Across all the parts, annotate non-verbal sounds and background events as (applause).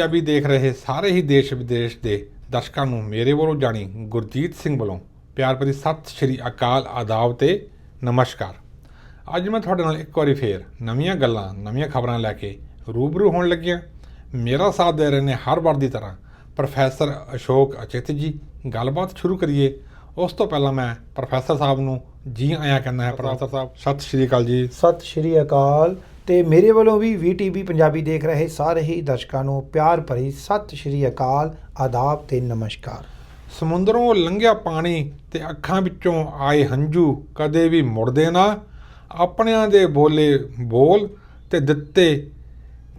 ਪੰਜਾਬੀ ਦੇਖ ਰਹੇ ਸਾਰੇ ਹੀ ਦੇਸ਼ ਵਿਦੇਸ਼ ਦੇ ਦਰਸ਼ਕਾਂ ਨੂੰ ਮੇਰੇ ਵੱਲੋਂ ਜਾਣੀ ਗੁਰਜੀਤ ਸਿੰਘ ਵੱਲੋਂ ਪਿਆਰ ਭਰੀ ਸਤਿ ਸ਼੍ਰੀ ਅਕਾਲ ਆਦਾਬ ਤੇ ਨਮਸਕਾਰ। ਅੱਜ ਮੈਂ ਤੁਹਾਡੇ ਨਾਲ ਇੱਕ ਵਾਰੀ ਫੇਰ ਨਵੀਆਂ ਗੱਲਾਂ ਨਵੀਆਂ ਖਬਰਾਂ ਲੈ ਕੇ ਰੂਬਰੂ ਹੋਣ ਲੱਗਿਆ। ਮੇਰਾ ਸਾਥ ਦੇ ਰਹੇ ਨੇ ਹਰ ਵਾਰ ਦੀ ਤਰ੍ਹਾਂ ਪ੍ਰੋਫੈਸਰ ਅਸ਼ੋਕ ਅਚਿਤ ਜੀ। ਗੱਲਬਾਤ ਸ਼ੁਰੂ ਕਰੀਏ। ਉਸ ਤੋਂ ਪਹਿਲਾਂ ਮੈਂ ਪ੍ਰੋਫੈਸਰ ਸਾਹਿਬ ਨੂੰ ਜੀ ਆਇਆਂ ਕਹਿੰਦਾ ਹੈ। ਪ੍ਰੋਫੈਸਰ ਸਾਹਿਬ। ਸਤਿ ਸ਼੍ਰੀ ਅਕਾਲ ਜੀ। ਸਤਿ ਸ਼੍ਰੀ ਅਕਾਲ। ਤੇ ਮੇਰੇ ਵੱਲੋਂ ਵੀ VTV ਪੰਜਾਬੀ ਦੇਖ ਰਹੇ ਸਾਰੇ ਹੀ ਦਰਸ਼ਕਾਂ ਨੂੰ ਪਿਆਰ ਭਰੀ ਸਤਿ ਸ਼੍ਰੀ ਅਕਾਲ ਆਦਾਬ ਤੇ ਨਮਸਕਾਰ। ਸਮੁੰਦਰੋਂ ਲੰਘਿਆ ਪਾਣੀ ਤੇ ਅੱਖਾਂ ਵਿੱਚੋਂ ਆਏ ਹੰਝੂ ਕਦੇ ਵੀ ਮੁੜਦੇ ਨਾ। ਆਪਣਿਆਂ ਦੇ ਬੋਲੇ ਬੋਲ ਤੇ ਦਿੱਤੇ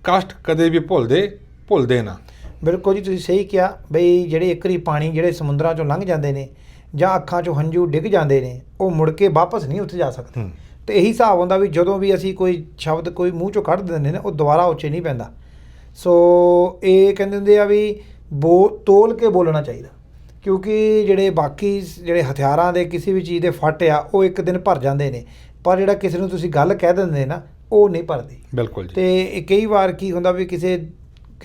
ਕਸ਼ਟ ਕਦੇ ਵੀ ਭੁੱਲਦੇ ਭੁੱਲਦੇ ਨਾ। ਬਿਲਕੁਲ ਜੀ ਤੁਸੀਂ ਸਹੀ ਕਿਹਾ ਬਈ ਜਿਹੜੇ ਇੱਕਰੀ ਪਾਣੀ ਜਿਹੜੇ ਸਮੁੰਦਰਾਂ ਚੋਂ ਲੰਘ ਜਾਂਦੇ ਨੇ ਜਾਂ ਅੱਖਾਂ ਚੋਂ ਹੰਝੂ ਡਿੱਗ ਜਾਂਦੇ ਨੇ ਉਹ ਮੁੜ ਕੇ ਵਾਪਸ ਨਹੀਂ ਉੱਥੇ ਜਾ ਸਕਦੇ। ਤੇ ਇਹੀ ਹਿਸਾਬ ਹੁੰਦਾ ਵੀ ਜਦੋਂ ਵੀ ਅਸੀਂ ਕੋਈ ਸ਼ਬਦ ਕੋਈ ਮੂੰਹ ਚੋਂ ਕੱਢ ਦਿੰਦੇ ਨੇ ਉਹ ਦੁਬਾਰਾ ਉੱਚੇ ਨਹੀਂ ਪੈਂਦਾ। ਸੋ ਇਹ ਕਹਿੰਦੇ ਹੁੰਦੇ ਆ ਵੀ ਬੋ ਤੋਲ ਕੇ ਬੋਲਣਾ ਚਾਹੀਦਾ। ਕਿਉਂਕਿ ਜਿਹੜੇ ਬਾਕੀ ਜਿਹੜੇ ਹਥਿਆਰਾਂ ਦੇ ਕਿਸੇ ਵੀ ਚੀਜ਼ ਦੇ ਫੱਟ ਆ ਉਹ ਇੱਕ ਦਿਨ ਭਰ ਜਾਂਦੇ ਨੇ। ਪਰ ਜਿਹੜਾ ਕਿਸੇ ਨੂੰ ਤੁਸੀਂ ਗੱਲ ਕਹਿ ਦਿੰਦੇ ਨਾ ਉਹ ਨਹੀਂ ਭਰਦੀ। ਬਿਲਕੁਲ ਜੀ। ਤੇ ਕਈ ਵਾਰ ਕੀ ਹੁੰਦਾ ਵੀ ਕਿਸੇ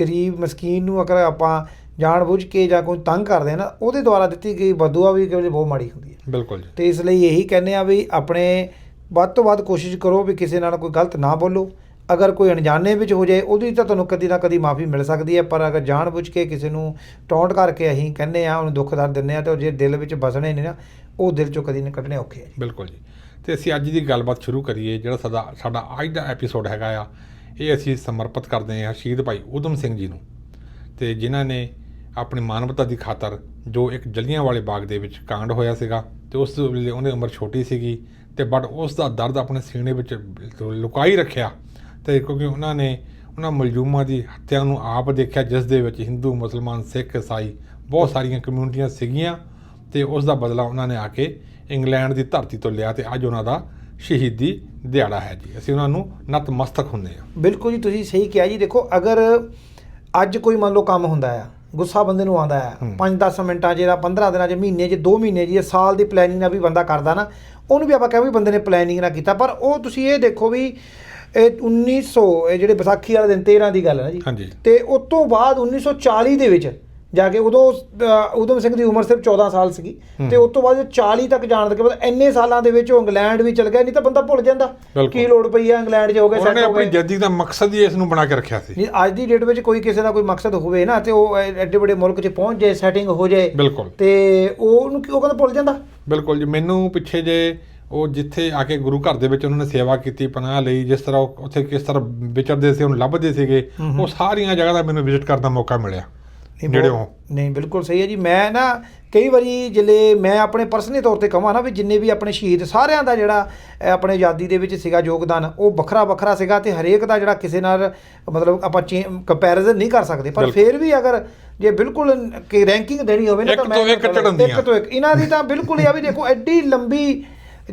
ਗਰੀਬ ਮਸਕੀਨ ਨੂੰ ਅਗਰ ਆਪਾਂ ਜਾਣ ਬੁੱਝ ਕੇ ਜਾਂ ਕੋਈ ਤੰਗ ਕਰਦੇ ਨਾ ਉਹਦੇ ਦੁਆਰਾ ਦਿੱਤੀ ਗਈ ਬਦੂਆ ਵੀ ਕਦੇ ਬਹੁਤ ਮਾੜੀ ਹੁੰਦੀ ਹੈ ਬਿਲਕੁਲ ਜੀ। ਤੇ ਇਸ ਲਈ ਇਹੀ ਕਹਿੰਦੇ ਆ ਵੀ ਆਪਣੇ ਵੱਧ ਤੋਂ ਵੱਧ ਕੋਸ਼ਿਸ਼ ਕਰੋ ਵੀ ਕਿਸੇ ਨਾਲ ਕੋਈ ਗਲਤ ਨਾ ਬੋਲੋ। ਅਗਰ ਕੋਈ ਅਣਜਾਣੇ ਵਿੱਚ ਹੋ ਜਾਏ, ਉਹਦੀ ਤਾਂ ਤੁਹਾਨੂੰ ਕਦੀ ਨਾ ਕਦੀ ਮਾਫੀ ਮਿਲ ਸਕਦੀ ਹੈ, ਪਰ ਅਗਰ ਜਾਣ ਬੁੱਝ ਕੇ ਕਿਸੇ ਨੂੰ ਟੌਂਟ ਕਰਕੇ ਅਸੀਂ ਕਹਿੰਦੇ ਆ ਉਹਨੂੰ ਦੁੱਖ ਦਰਦ ਦਿੰਦੇ ਆ ਤੇ ਉਹ ਜੇ ਦਿਲ ਵਿੱਚ ਬਸਣੇ ਨੇ ਨਾ, ਉਹ ਦਿਲ ਚੋਂ ਕਦੀ ਨਹੀਂ ਕੱਢਣੇ ਔਖੇ ਆ ਬਿਲਕੁਲ ਜੀ। ਤੇ ਅਸੀਂ ਅੱਜ ਦੀ ਗੱਲਬਾਤ ਸ਼ੁਰੂ ਕਰੀਏ, ਜਿਹੜਾ ਸਾਡਾ ਸਾਡਾ ਅੱਜ ਦਾ ਐਪੀਸੋਡ ਹੈਗਾ ਆ, ਇਹ ਅਸੀਂ ਸਮਰਪਿਤ ਕਰਦੇ ਹਾਂ ਸ਼ਹੀਦ ਭਾਈ ਊਧਮ ਸਿੰਘ ਜੀ ਨੂੰ। ਤੇ ਜਿਨ੍ਹਾਂ ਨੇ ਆਪਣੀ ਮਾਨਵਤਾ ਦੀ ਖਾਤਰ ਜੋ ਇੱਕ ਜਲੀਆਂ ਵਾਲੇ ਬਾਗ ਦੇ ਵਿੱਚ ਕਾਂਡ ਹੋਇਆ ਸੀਗਾ, ਤੇ ਉਸ ਵੇਲੇ ਉਹਦੀ ਉਮਰ ਛੋਟੀ ਸੀਗੀ ਤੇ ਬਟ ਉਸ ਦਾ ਦਰਦ ਆਪਣੇ ਸੀਨੇ ਵਿੱਚ ਲੁਕਾਈ ਰੱਖਿਆ ਤੇ ਕਿਉਂਕਿ ਉਹਨਾਂ ਨੇ ਉਹਨਾਂ ਮਲਜੂਮਾਂ ਦੀ ਹੱਤਿਆ ਨੂੰ ਆਪ ਦੇਖਿਆ, ਜਿਸ ਦੇ ਵਿੱਚ ਹਿੰਦੂ, ਮੁਸਲਮਾਨ, ਸਿੱਖ, ਈਸਾਈ ਬਹੁਤ ਸਾਰੀਆਂ ਕਮਿਊਨਿਟੀਆਂ ਸੀਗੀਆਂ ਤੇ ਉਸ ਦਾ ਬਦਲਾ ਉਹਨਾਂ ਨੇ ਆ ਕੇ ਇੰਗਲੈਂਡ ਦੀ ਧਰਤੀ ਤੋਂ ਲਿਆ ਤੇ ਅੱਜ ਉਹਨਾਂ ਦਾ ਸ਼ਹੀਦੀ ਦਿਹਾੜਾ ਹੈ ਜੀ। ਅਸੀਂ ਉਹਨਾਂ ਨੂੰ ਨਤਮਸਤਕ ਹੁੰਦੇ ਹਾਂ। ਬਿਲਕੁਲ ਜੀ, ਤੁਸੀਂ ਸਹੀ ਕਿਹਾ ਜੀ। ਦੇਖੋ, ਅਗਰ ਅੱਜ ਕੋਈ ਮੰਨ ਲਓ ਕੰਮ ਹੁੰਦਾ ਆ ਗੁੱਸਾ ਬੰਦੇ ਨੂੰ ਆਉਂਦਾ ਹੂੰ। 5-10 ਮਿੰਟਾਂ ਜਾਂ 15 ਦਿਨਾਂ 'ਚ ਮਹੀਨੇ 'ਚ 2 ਮਹੀਨੇ ਜਾਂ ਸਾਲ ਦੀ ਪਲੈਨਿੰਗ ਨਾਲ ਵੀ ਬੰਦਾ ਕਰਦਾ ਨਾ ਉਹਨੂੰ ਵੀ ਆਪਾਂ ਕਹਿੰਦੇ ਵੀ ਬੰਦੇ ਨੇ ਪਲੈਨਿੰਗ ਨਾਲ ਕੀਤਾ। ਪਰ ਉਹ ਤੁਸੀਂ ਇਹ ਦੇਖੋ ਵੀ ਇਹ 1900 ਇਹ ਜਿਹੜੇ ਵਿਸਾਖੀ ਵਾਲੇ ਦਿਨ 13 ਦੀ ਗੱਲ ਹੈ ਨਾ ਜੀ। ਤੇ ਉਸ ਤੋਂ ਬਾਅਦ 1940 ਦੇ ਵਿੱਚ ਜਾ ਕੇ ਉਦੋਂ ਅ, ਊਧਮ ਸਿੰਘ ਦੀ ਉਮਰ ਸਿਰਫ 14 ਸਾਲ ਸੀਗੀ। ਤੇ ਉਸ ਤੋਂ ਬਾਅਦ 40 ਤੱਕ ਜਾਣ ਦੇ ਬਾਅਦ ਇੰਨੇ ਸਾਲਾਂ ਦੇ ਵਿੱਚ ਉਹ ਇੰਗਲੈਂਡ ਵੀ ਚਲ ਗਿਆ ਨਹੀਂ ਤਾਂ ਬੰਦਾ ਭੁੱਲ ਜਾਂਦਾ। ਬਿਲਕੁਲ। ਕੀ ਲੋੜ ਪਈ ਆ ਇੰਗਲੈਂਡ 'ਚ ਹੋ ਗਏ ਉਹਨਾਂ ਨੇ set ਹੋ ਆਪਣੀ ਗਏ ਜੱਦੀ ਦਾ ਮਕਸਦ ਹੀ ਇਸ ਨੂੰ ਬਣਾ ਕੇ ਰੱਖਿਆ ਸੀ। ਜੀ ਅੱਜ ਦੀ ਡੇਟ ਵਿੱਚ ਕੋਈ ਕਿਸੇ ਦਾ ਕੋਈ ਮਕਸਦ ਹੋਵੇ ਨਾ ਤੇ ਉਹ ਐ- ਐਡੇ ਵੱਡੇ ਮੁਲਕ 'ਚ ਪਹੁੰਚ ਜਾਏ ਸੈਟਿੰਗ ਹੋ ਜਾਏ ਬਿਲਕੁਲ। ਤੇ ਉਹ ਉਹਨੂੰ ਕੀ ਉਹ ਕਹਿੰਦਾ ਭੁੱਲ ਜਾਂਦਾ। ਬਿਲਕੁਲ ਜੀ ਮੈਨੂੰ ਪਿੱਛੇ ਜੇ ਉਹ ਜਿੱਥੇ ਆ ਕੇ ਗੁਰੂ ਘਰ ਦੇ ਵਿੱਚ ਉਹਨਾਂ ਨੇ ਸੇਵਾ ਕੀਤੀ ਪਨਾਹ ਲਈ ਜਿਸ ਤਰ੍ਹਾਂ ਉਹ ਉੱਥੇ ਕਿਸ ਤਰ੍ਹਾਂ ਵਿਚਰਦੇ ਸੀ ਉਹਨੂੰ ਲੱਭਦੇ ਸੀਗੇ। ਉਹ ਸਾਰੀਆਂ ਜਗ੍ਹਾ ਦਾ ਮੈਨੂੰ ਵਿਜ਼ਿਟ ਕਰਨ ਦਾ ਮੌਕਾ ਮਿਲਿਆ। ਨਹੀਂ, ਜਿਹੜੇ ਬਹੁਤ- ਉਹ ਨਹੀਂ ਬਿਲਕੁਲ ਸਹੀ ਹੈ ਜੀ ਮੈਂ ਨਾ ਕਈ ਵਾਰੀ ਜਿਲੇ ਮੈਂ ਆਪਣੇ ਪਰਸਨਲੀ ਤੌਰ ਤੇ ਕਹਾਂ ਨਾ ਵੀ ਜਿੰਨੇ ਵੀ ਆਪਣੇ ਸ਼ਹੀਦ ਸਾਰਿਆਂ ਦਾ ਜਿਹੜਾ ਅਹ, ਆਪਣੇ ਆਜ਼ਾਦੀ ਦੇ ਵਿੱਚ ਸੀਗਾ ਯੋਗਦਾਨ ਉਹ ਵੱਖਰਾ ਵੱਖਰਾ ਸੀਗਾ ਤੇ ਹਰੇਕ ਦਾ ਜਿਹੜਾ ਕਿਸੇ ਨਾਲ ਮਤਲਬ ਆਪਾਂ ਕੰਪੈਰੀਜ਼ਨ ਨਹੀਂ ਕਰ ਸਕਦੇ ਪਰ ਬਿਲਕੁਲ। ਫਿਰ ਵੀ ਅਗਰ ਜੇ ਬਿਲਕੁਲ ਕਿ ਰੈਂਕਿੰਗ ਦੇਣੀ ਹੋਵੇ ਨਾ ਇੱਕ ਤਾਂ ਮੈਂ ਤੋਂ ਇੱਕ। ਇੱਕ ਤੋਂ ਇੱਕ ਇਹਨਾਂ ਦੀ ਤਾਂ ਬਿਲਕੁਲ ਹੀ ਆ ਵੀ ਦੇਖੋ ਐਡੀ ਲੰਬੀ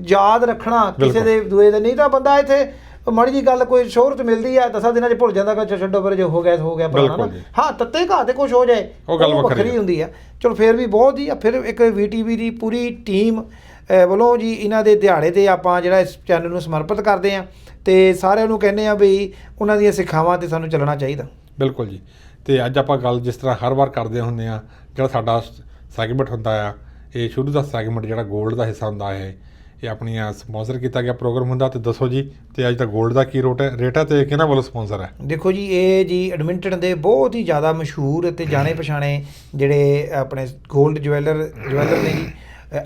ਯਾਦ ਰੱਖਣਾ ਕਿਸੇ ਬਿਲਕੁਲ। ਦੇ ਦੂਏ ਦੇ ਨਹੀਂ ਤਾਂ ਬੰਦਾ ਇੱਥੇ ਮਾੜੀ ਜੀ ਗੱਲ ਕੋਈ ਸ਼ੋਹਰਤ ਮਿਲਦੀ ਆ ਦਸਾਂ ਦਿਨਾਂ 'ਚ ਭੁੱਲ ਜਾਂਦਾ ਕਿ ਛੱਡੋ ਪਰ ਜੋ ਹੋ ਗਿਆ ਹੋ ਗਿਆ ਬਿਲਕੁਲ ਨਾ। ਹਾਂ ਤੱਤੇ ਘਾਹ ਤੇ ਕੁਝ ਹੋ ਜਾਏ ਉਹ ਗੱਲ ਵੱਖਰੀ। ਹੁੰਦੀ ਆ ਚਲੋ ਫਿਰ ਵੀ ਬਹੁਤ ਹੀ ਫਿਰ ਇੱਕ VTV ਦੀ ਪੂਰੀ ਟੀਮ ਵੱਲੋਂ ਜੀ ਇਹਨਾਂ ਦੇ ਦਿਹਾੜੇ ਤੇ ਆਪਾਂ ਜਿਹੜਾ ਇਸ ਚੈਨਲ ਨੂੰ ਸਮਰਪਿਤ ਕਰਦੇ ਆ ਤੇ ਸਾਰਿਆਂ ਨੂੰ ਕਹਿੰਦੇ ਆ ਵੀ ਉਹਨਾਂ ਦੀਆਂ ਸਿੱਖਿਆਵਾਂ ਤੇ ਸਾਨੂੰ ਚੱਲਣਾ ਚਾਹੀਦਾ ਬਿਲਕੁਲ ਜੀ ਤੇ ਅੱਜ ਆਪਾਂ ਗੱਲ ਜਿਸ ਤਰ੍ਹਾਂ ਹਰ ਵਾਰ ਕਰਦੇ ਹੁੰਦੇ ਆ ਜਿਹੜਾ ਸਾਡਾ ਸੈਗਮੈਂਟ ਹੁੰਦਾ ਆ ਇਹ ਸ਼ੁਰੂ ਦਾ ਸੈਗਮੈਂਟ ਜਿਹੜਾ 골ਡ ਦਾ ਹਿੱਸਾ ਹੁੰਦਾ ਹੈ ਇਹ ਆਪਣੀਆਂ ਸਪਾਂਸਰ ਕੀਤਾ ਗਿਆ ਪ੍ਰੋਗਰਾਮ ਹੁੰਦਾ ਤੇ ਦੱਸੋ ਜੀ, ਤੇ ਅੱਜ ਦਾ 골ਡ ਦਾ ਕੀ ਰੋਟ ਹੈ? ਰੇਟ ਹੈ ਤੇ ਕਿਹਨਾਂ ਵੱਲੋਂ ਸਪਾਂਸਰ ਹੈ? ਦੇਖੋ ਜੀ, ਇਹ ਜੀ ਐਡਮਿੰਟਨ ਦੇ ਬਹੁਤ ਹੀ ਜ਼ਿਆਦਾ ਮਸ਼ਹੂਰ ਅਤੇ ਜਾਣੇ ਪਛਾਣੇ ਜਿਹੜੇ ਆਪਣੇ 골ਡ ਜਵੈਲਰ ਜਵੈਲਰ ਨੇ ਜੀ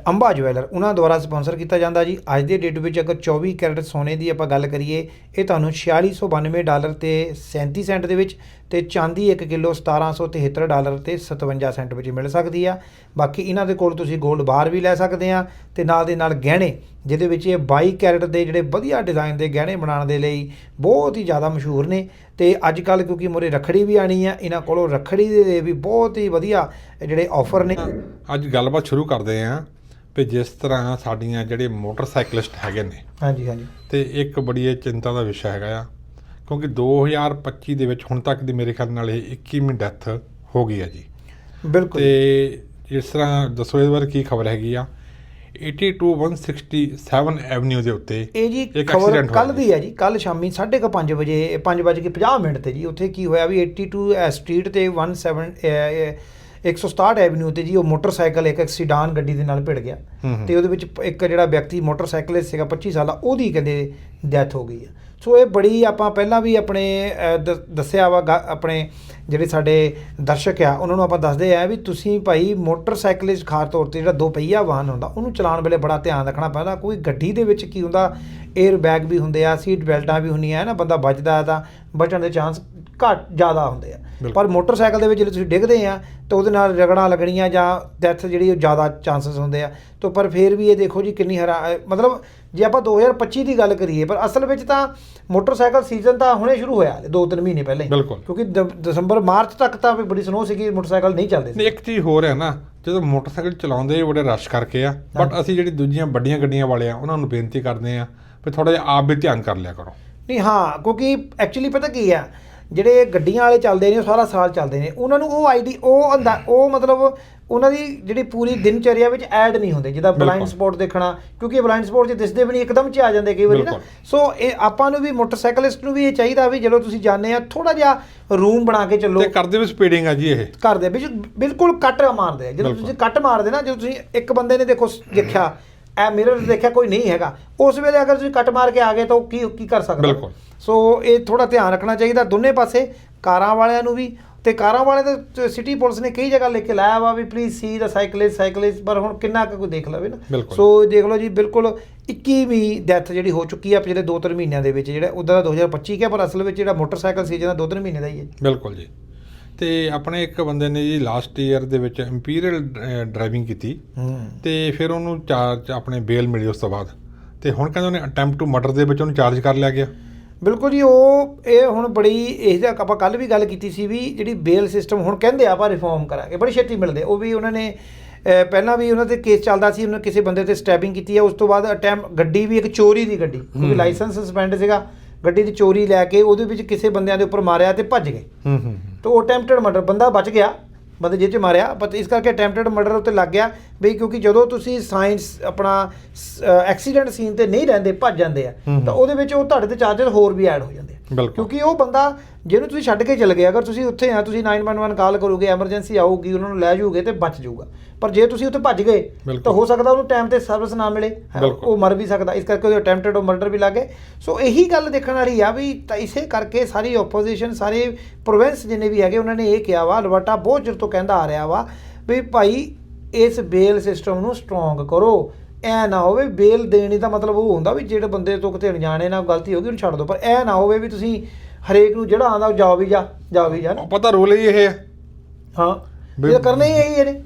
ਅੰਬਾ ਜਵੈਲਰ ਉਹਨਾਂ ਦੁਆਰਾ ਸਪਾਂਸਰ ਕੀਤਾ ਜਾਂਦਾ ਜੀ। ਅੱਜ ਦੇ ਡੇਟ ਵਿੱਚ ਅਗਰ 24 ਕੈਰਟ ਸੋਨੇ ਦੀ ਆਪਾਂ ਗੱਲ ਕਰੀਏ, ਇਹ ਤੁਹਾਨੂੰ 4692 ਡਾਲਰ ਤੇ 37 ਸੈਂਟ ਦੇ ਵਿੱਚ ਤੇ ਚਾਂਦੀ 1 ਕਿਲੋ 1773 ਡਾਲਰ ਤੇ 57 ਸੈਂਟ ਵਿੱਚ ਮਿਲ ਸਕਦੀ ਆ। ਬਾਕੀ ਇਹਨਾਂ ਦੇ ਕੋਲ ਤੁਸੀਂ 골ਡ ਬਾਰ ਵੀ ਲੈ ਸਕਦੇ ਆ ਤੇ ਨਾਲ ਦੇ ਨਾਲ ਗਹਿਣੇ ਜਿਹਦੇ ਵਿੱਚ ਇਹ 22 ਕੈਰਟ ਦੇ ਜਿਹੜੇ ਵਧੀਆ ਡਿਜ਼ਾਈਨ ਦੇ ਗਹਿਣੇ ਬਣਾਉਣ ਦੇ ਲਈ ਬਹੁਤ ਹੀ ਜ਼ਿਆਦਾ ਮਸ਼ਹੂਰ ਨੇ। ਤੇ ਅੱਜ ਕੱਲ ਕਿਉਂਕਿ ਮੋਰੇ ਰਖੜੀ ਵੀ ਆਣੀ ਆ ਇਹਨਾਂ ਕੋਲੋਂ ਰਖੜੀ ਦੇ ਵੀ ਬਹੁਤ ਹੀ ਵਧੀਆ ਜਿਹੜੇ ਆਫਰ ਨੇ। ਅੱਜ ਗੱਲਬਾਤ ਸ਼ੁਰੂ ਕਰਦੇ ਆਂ ਵੀ ਜਿਸ ਤਰ੍ਹਾਂ ਸਾਡੀਆਂ ਜਿਹੜੇ ਮੋਟਰਸਾਈਕਲਿਸਟ ਹੈਗੇ ਨੇ ਹਾਂਜੀ ਹਾਂਜੀ। ਤੇ ਇੱਕ ਬੜੀ ਇਹ ਚਿੰਤਾ ਦਾ ਵਿਸ਼ਾ ਹੈਗਾ ਆ ਕਿਉਂਕਿ 2025 ਦੇ ਵਿੱਚ ਹੁਣ ਤੱਕ ਦੀ ਮੇਰੇ ਖਿਆਲ ਨਾਲ ਇਹ 21ਵੀਂ ਡੈਥ ਹੋ ਗਈ ਹੈ ਜੀ। ਬਿਲਕੁਲ। ਤੇ ਜਿਸ ਤਰ੍ਹਾਂ ਦੱਸੋ ਇਹਦੇ ਬਾਰੇ ਕੀ ਖਬਰ ਹੈਗੀ ਆ? 82167 ਐਵਨਿਊ ਦੇ ਉੱਤੇ ਇਹ ਜੀ ਖਬਰ ਕੱਲ ਦੀ ਹੈ ਜੀ ਕੱਲ ਸ਼ਾਮੀ 5:30 ਵਜੇ 5:50 ਮਿੰਟ ਤੇ ਜੀ ਉੱਥੇ ਕੀ ਹੋਇਆ ਵੀ 82 ਸਟਰੀਟ ਤੇ 17 ਅਹ, ਅਹ, 167 ਐਵਨਿਊ ਤੇ ਜੀ ਉਹ ਮੋਟਰਸਾਈਕਲ ਇੱਕ ਐਕਸੀਡਾਨ ਗੱਡੀ ਦੇ ਨਾਲ ਭਿੜ ਗਿਆ। ਤੇ ਉਹਦੇ ਵਿੱਚ ਇੱਕ ਜਿਹੜਾ ਵਿਅਕਤੀ ਮੋਟਰਸਾਈਕਲਿਸਟ ਸੀਗਾ 25 ਸਾਲ ਦਾ ਉਹਦੀ ਕਹਿੰਦੇ ਡੈਥ ਹੋ ਗਈ ਹੈ। ਸੋ ਇਹ ਬੜੀ ਆਪਾਂ ਪਹਿਲਾਂ ਵੀ ਆਪਣੇ ਦ- ਦੱਸਿਆ ਵਾ ਗਾ- ਆਪਣੇ ਜਿਹੜੇ ਸਾਡੇ ਦਰਸ਼ਕ ਆ, ਉਹਨਾਂ ਨੂੰ ਆਪਾਂ ਦੱਸਦੇ ਆ ਵੀ ਤੁਸੀਂ ਭਾਈ ਮੋਟਰਸਾਈਕਲਿਸਟ ਖਾਸ ਤੌਰ ਤੇ ਜਿਹੜਾ ਦੋ ਪਹੀਆ ਵਾਹਨ ਹੁੰਦਾ, ਉਹਨੂੰ ਚਲਾਉਣ ਵੇਲੇ ਬੜਾ ਧਿਆਨ ਰੱਖਣਾ ਪੈਂਦਾ। ਕੋਈ ਗੱਡੀ ਦੇ ਵਿੱਚ ਕੀ ਹੁੰਦਾ 에ਅਰ ਬੈਗ ਵੀ ਹੁੰਦੇ ਆ ਸੀਟ ਬੈਲਟਾਂ ਵੀ ਹੁੰਦੀਆਂ ਹੈ ਨਾ ਬੰਦਾ ਬਚਦਾ ਤਾਂ ਬਚਣ ਦੇ ਚਾਂਸ ਘੱਟ ਜ਼ਿਆਦਾ ਹੁੰਦੇ ਆ। ਪਰ ਮੋਟਰਸਾਈਕਲ ਦੇ ਵਿੱਚ ਜਦੋਂ ਤੁਸੀਂ ਡਿੱਗਦੇ ਆ ਤਾਂ ਉਹਦੇ ਨਾਲ ਰਗੜਾਂ ਲੱਗਣੀਆਂ ਜਾਂ ਡੈਥ ਜਿਹੜੀ ਉਹ ਜ਼ਿਆਦਾ ਚਾਂਸਸ ਹੁੰਦੇ ਆ ਤਾਂ ਪਰ ਫਿਰ ਵੀ ਇਹ ਦੇਖੋ ਜੀ ਕਿੰਨੀ ਹਰਾ ਮਤਲਬ ਜੇ ਆਪਾਂ 2025 ਦੀ ਗੱਲ ਕਰੀਏ ਪਰ ਅਸਲ ਵਿੱਚ ਤਾਂ ਮੋਟਰਸਾਈਕਲ ਸੀਜ਼ਨ ਤਾਂ ਹੁਣੇ ਸ਼ੁਰੂ ਹੋਇਆ ਦੋ ਤਿੰਨ ਮਹੀਨੇ ਪਹਿਲੇ ਹੀ। ਬਿਲਕੁਲ। ਕਿਉਂਕਿ ਦਸੰਬਰ ਮਾਰਚ ਤੱਕ ਤਾਂ ਵੀ ਬੜੀ ਸਨੋ ਸੀਗੀ ਮੋਟਰਸਾਈਕਲ ਨਹੀਂ ਚੱਲਦੇ ਸੀ ਇੱਕ ਚੀਜ਼ ਹੋਰ ਹੈ ਨਾ ਜਦੋਂ ਮੋਟਰਸਾਈਕਲ ਚਲਾਉਂਦੇ ਬੜੇ ਰਸ਼ ਕਰਕੇ ਆ ਬਟ ਅਸੀਂ ਜਿਹੜੀ ਦੂਜੀਆਂ ਵੱਡੀਆਂ ਗੱਡੀਆਂ ਵਾਲੇ ਆ ਉਹਨਾਂ ਨੂੰ ਬੇਨਤੀ ਕਰਦੇ ਆ ਵੀ ਥੋੜਾ ਜਿਹਾ ਆਪ ਵੀ ਧਿਆਨ ਕਰ ਲਿਆ ਕਰੋ ਨਹੀਂ ਹਾਂ ਕਿਉਂਕਿ ਐਕਚੁਅਲੀ ਪਤਾ ਕੀ ਆ ਜਿਹੜੇ ਗੱਡੀਆਂ ਵਾਲੇ ਚੱਲਦੇ ਨੇ ਉਹ ਸਾਰਾ ਸਾਲ ਚੱਲਦੇ ਨੇ ਉਹਨਾਂ ਨੂੰ ਉਹ ਆਈਡੀ ਉਹ ਅੰਦਾ ਉਹ ਮਤਲਬ ਉਹਨਾਂ ਦੀ ਜਿਹੜੀ ਪੂਰੀ ਦਿਨਚਰਿਆ ਵਿੱਚ ਐਡ ਨਹੀਂ ਹੁੰਦੇ ਜਿੱਦਾਂ ਬਲਾਈਂਡ। ਸਪੋਟ ਦੇਖਣਾ ਕਿਉਂਕਿ ਬਲਾਈਂਡ ਸਪੋਟ 'ਚ ਦਿਸਦੇ ਵੀ ਨਹੀਂ ਇੱਕਦਮ 'ਚ ਆ ਜਾਂਦੇ ਕਈ ਵਾਰੀ ਨਾ। ਸੋ ਇਹ ਆਪਾਂ ਨੂੰ ਵੀ ਮੋਟਰਸਾਈਕਲਿਸਟ ਨੂੰ ਵੀ ਇਹ ਚਾਹੀਦਾ ਵੀ ਜਦੋਂ ਤੁਸੀਂ ਜਾਂਦੇ ਆ ਥੋੜਾ ਜਿਹਾ ਰੂਮ ਬਣਾ ਕੇ ਚੱਲੋ ਤੇ ਕਰਦੇ ਵੀ ਸਪੀਡਿੰਗ ਆ ਜੀ ਇਹ ਘਰ ਦੇ ਵਿੱਚ ਬਿਲਕੁਲ ਕੱਟ ਮਾਰਦੇ ਆ ਜਦੋਂ। ਤੁਸੀਂ ਕੱਟ ਮਾਰਦੇ ਨਾ ਜਦੋਂ ਤੁਸੀਂ ਇੱਕ ਬੰਦੇ ਨੇ ਦੇਖੋ ਦੇਖਿਆ ਐ ਮਿਰਰ ਦੇਖਿਆ ਕੋਈ ਨਹੀਂ ਹੈਗਾ। ਉਸ ਵੇਲੇ ਅਗਰ ਤੁਸੀਂ ਕੱਟ ਮਾਰ ਕੇ ਆ ਗਏ ਤਾਂ ਉਹ ਕੀ ਕੀ ਕਰ ਸਕਦਾ? ਬਿਲਕੁਲ। ਸੋ ਇਹ ਥੋੜਾ ਧਿਆਨ ਰੱਖਣਾ ਚਾਹੀਦਾ ਦੋਨੇ ਪਾਸੇ ਕਾਰਾਂ ਵਾਲਿਆਂ ਨੂੰ ਵੀ। ਤੇ ਕਾਰਾਂ ਵਾਲੇ ਤੇ ਸਿਟੀ ਪੁਲਿਸ ਨੇ ਕਈ ਜਗ੍ਹਾ ਲਿਖ ਕੇ ਲਾਇਆ ਵਾ ਵੀ ਪਲੀਜ਼ ਸੀ ਦਾ ਸਾਈਕਲਿਸਟ ਸਾਈਕਲਿਸਟ ਪਰ ਹੁਣ ਕਿੰਨਾ ਕੁ ਕੋਈ ਦੇਖ ਲਵੇ ਨਾ। ਸੋ ਦੇਖ ਲਓ ਜੀ ਬਿਲਕੁਲ 21ਵੀਂ ਡੈਥ ਜਿਹੜੀ ਹੋ ਚੁੱਕੀ ਆ ਪਿਛਲੇ 2-3 ਮਹੀਨਿਆਂ ਦੇ ਵਿੱਚ ਜਿਹੜਾ ਉਹਦਾ 2025 ਕਿਹਾ ਪਰ ਅਸਲ ਵਿੱਚ ਜਿਹੜਾ ਮੋਟਰਸਾਈਕਲ ਸੀਜ਼ਨ ਦਾ 2-3 ਮਹੀਨੇ ਦਾ ਹੀ ਹੈ। ਬਿਲਕੁਲ ਜੀ। ਤੇ ਆਪਣੇ ਇੱਕ ਬੰਦੇ ਨੇ ਜੀ ਲਾਸਟ ਈਅਰ ਦੇ ਵਿੱਚ ਇੰਪੀਰੀਅਲ ਡਰਾਈਵਿੰਗ ਕੀਤੀ। ਤੇ ਫਿਰ ਉਹਨੂੰ ਚਾਰਜ ਆਪਣੇ ਬੇਲ ਮਿਲੀ ਉਸ ਤੋਂ ਬਾਅਦ। ਤੇ ਹੁਣ ਕਹਿੰਦੇ ਉਹਨੇ ਅਟੈਂਪਟ ਟੂ ਮਰਡਰ ਦੇ ਵਿੱਚ ਉਹਨੂੰ ਚਾਰਜ ਕਰ ਲਿਆ ਗਿਆ। ਬਿਲਕੁਲ ਜੀ ਉਹ ਇਹ ਹੁਣ ਬੜੀ ਇਸ ਦਾ ਆਪਾਂ ਕੱਲ ਵੀ ਗੱਲ ਕੀਤੀ ਸੀ ਵੀ ਜਿਹੜੀ ਬੇਲ ਸਿਸਟਮ ਹੁਣ ਕਹਿੰਦੇ ਆ ਆਪਾਂ ਰਿਫਾਰਮ ਕਰਾਂਗੇ ਬੜੀ ਛੇਤੀ ਮਿਲਦੇ। ਉਹ ਵੀ ਉਹਨਾਂ ਨੇ ਪਹਿਲਾਂ ਵੀ ਉਹਨਾਂ ਤੇ ਕੇਸ ਚੱਲਦਾ ਸੀ ਉਹਨਾਂ ਕਿਸੇ ਬੰਦੇ ਤੇ ਸਟੈਬਿੰਗ ਕੀਤੀ ਹੈ ਉਸ ਤੋਂ ਬਾਅਦ ਅਟੈਂਪ ਗੱਡੀ ਵੀ ਇੱਕ ਚੋਰੀ ਦੀ ਗੱਡੀ ਕਿਉਂਕਿ ਲਾਇਸੈਂਸ ਸਸਪੈਂਡ ਸੀਗਾ ਗੱਡੀ ਦੀ ਚੋਰੀ ਲੈ ਕੇ ਉਹਦੇ ਵਿੱਚ ਕਿਸੇ ਬੰਦਿਆਂ ਦੇ ਉੱਪਰ ਮਾਰਿਆ ਤੇ ਭੱਜ ਗਏ। ਹੂੰ ਹੂੰ। ਤਾਂ ਉਹ ਅਟੈਂਪਟਡ ਮਰਡਰ ਬੰਦਾ ਬਚ ਗਿਆ ਬੰਦੇ ਜਿਹਦੇ ਮਾਰਿਆ ਪਰ ਇਸ ਕਰਕੇ ਅਟੈਂਪਟਡ ਮਰਡਰ ਉੱਤੇ ਲੱਗ ਗਿਆ ਵੀ ਕਿਉਂਕਿ ਜਦੋਂ ਤੁਸੀਂ ਸਾਇੰਸ ਆਪਣਾ ਐਕਸੀਡੈਂਟ ਸੀਨ ਤੇ ਨਹੀਂ ਰਹਿੰਦੇ ਭੱਜ ਜਾਂਦੇ ਆ। ਤਾਂ ਉਹਦੇ ਵਿੱਚ ਉਹ ਤੁਹਾਡੇ ਤੇ ਚਾਰਜਸ ਹੋਰ ਵੀ ਐਡ ਹੋ ਜਾਂਦੇ ਕਿਉਂਕਿ ਉਹ ਬੰਦਾ ਜਿਹਨੂੰ ਤੁਸੀਂ ਛੱਡ ਕੇ ਚਲੇ ਗਏ ਅਗਰ ਤੁਸੀਂ ਉੱਥੇ ਆ ਤੁਸੀਂ 911 ਕਾਲ ਕਰੋਗੇ ਐਮਰਜੈਂਸੀ ਆਊਗੀ ਉਹਨਾਂ ਨੂੰ ਲੈ ਜਾਓਗੇ ਤੇ ਬਚ ਜਾਊਗਾ। ਪਰ ਜੇ ਤੁਸੀਂ ਉੱਥੇ ਭੱਜ ਗਏ। ਤਾਂ ਹੋ ਸਕਦਾ ਉਹਨੂੰ ਟਾਈਮ ਤੇ ਸਰਵਿਸ ਨਾ ਮਿਲੇ। ਉਹ ਮਰ ਵੀ ਸਕਦਾ। ਇਸ ਕਰਕੇ ਉਹਦੇ ਅਟੈਂਪਟਡ ਮਰਡਰ ਵੀ ਲੱਗੇ ਸੋ ਇਹੀ ਗੱਲ ਦੇਖਣ ਵਾਲੀ ਆ ਵੀ ਇਸੇ ਕਰਕੇ ਸਾਰੀ ਆਪੋਜੀਸ਼ਨ ਸਾਰੇ ਪ੍ਰੋਵਿੰਸ ਜਿੰਨੇ ਵੀ ਹੈਗੇ ਉਹਨਾਂ ਨੇ ਇਹ ਕਿਹਾ ਵਾ ਅਲਬਰਟਾ ਬਹੁਤ ਚਿਰ ਤੋਂ ਕਹਿੰਦਾ ਆ ਰਿਹਾ ਵਾ ਵੀ ਭਾਈ ਇਸ ਬੇਲ ਸਿਸਟਮ ਨੂੰ ਸਟਰੋਂਗ ਕਰੋ। ਐ ਨਾ ਹੋਵੇ ਬੇਲ ਦੇਣੀ ਦਾ ਮਤਲਬ ਉਹ ਹੁੰਦਾ ਵੀ ਜਿਹੜੇ ਬੰਦੇ ਤੋਂ ਕਿਤੇ ਅਣਜਾਣੇ ਨਾਲ ਗਲਤੀ ਹੋ ਗਈ ਉਹਨੂੰ ਛੱਡ ਦਿਓ। ਪਰ ਐ ਨਾ ਹੋਵੇ ਵੀ ਤੁਸੀਂ ਹਰੇਕ ਨੂੰ ਜਿਹੜਾ ਆਂਦਾ ਜਾਓ ਵੀ ਜਾ ਜਾ ਵੀ ਜਾ। ਉਹ ਪਤਾ ਰੋਲ ਹੀ ਇਹ ਹੈ। ਹਾਂ। ਇਹ ਕਰਨਾ ਹੀ ਇਹੀ ਇਹਨੇ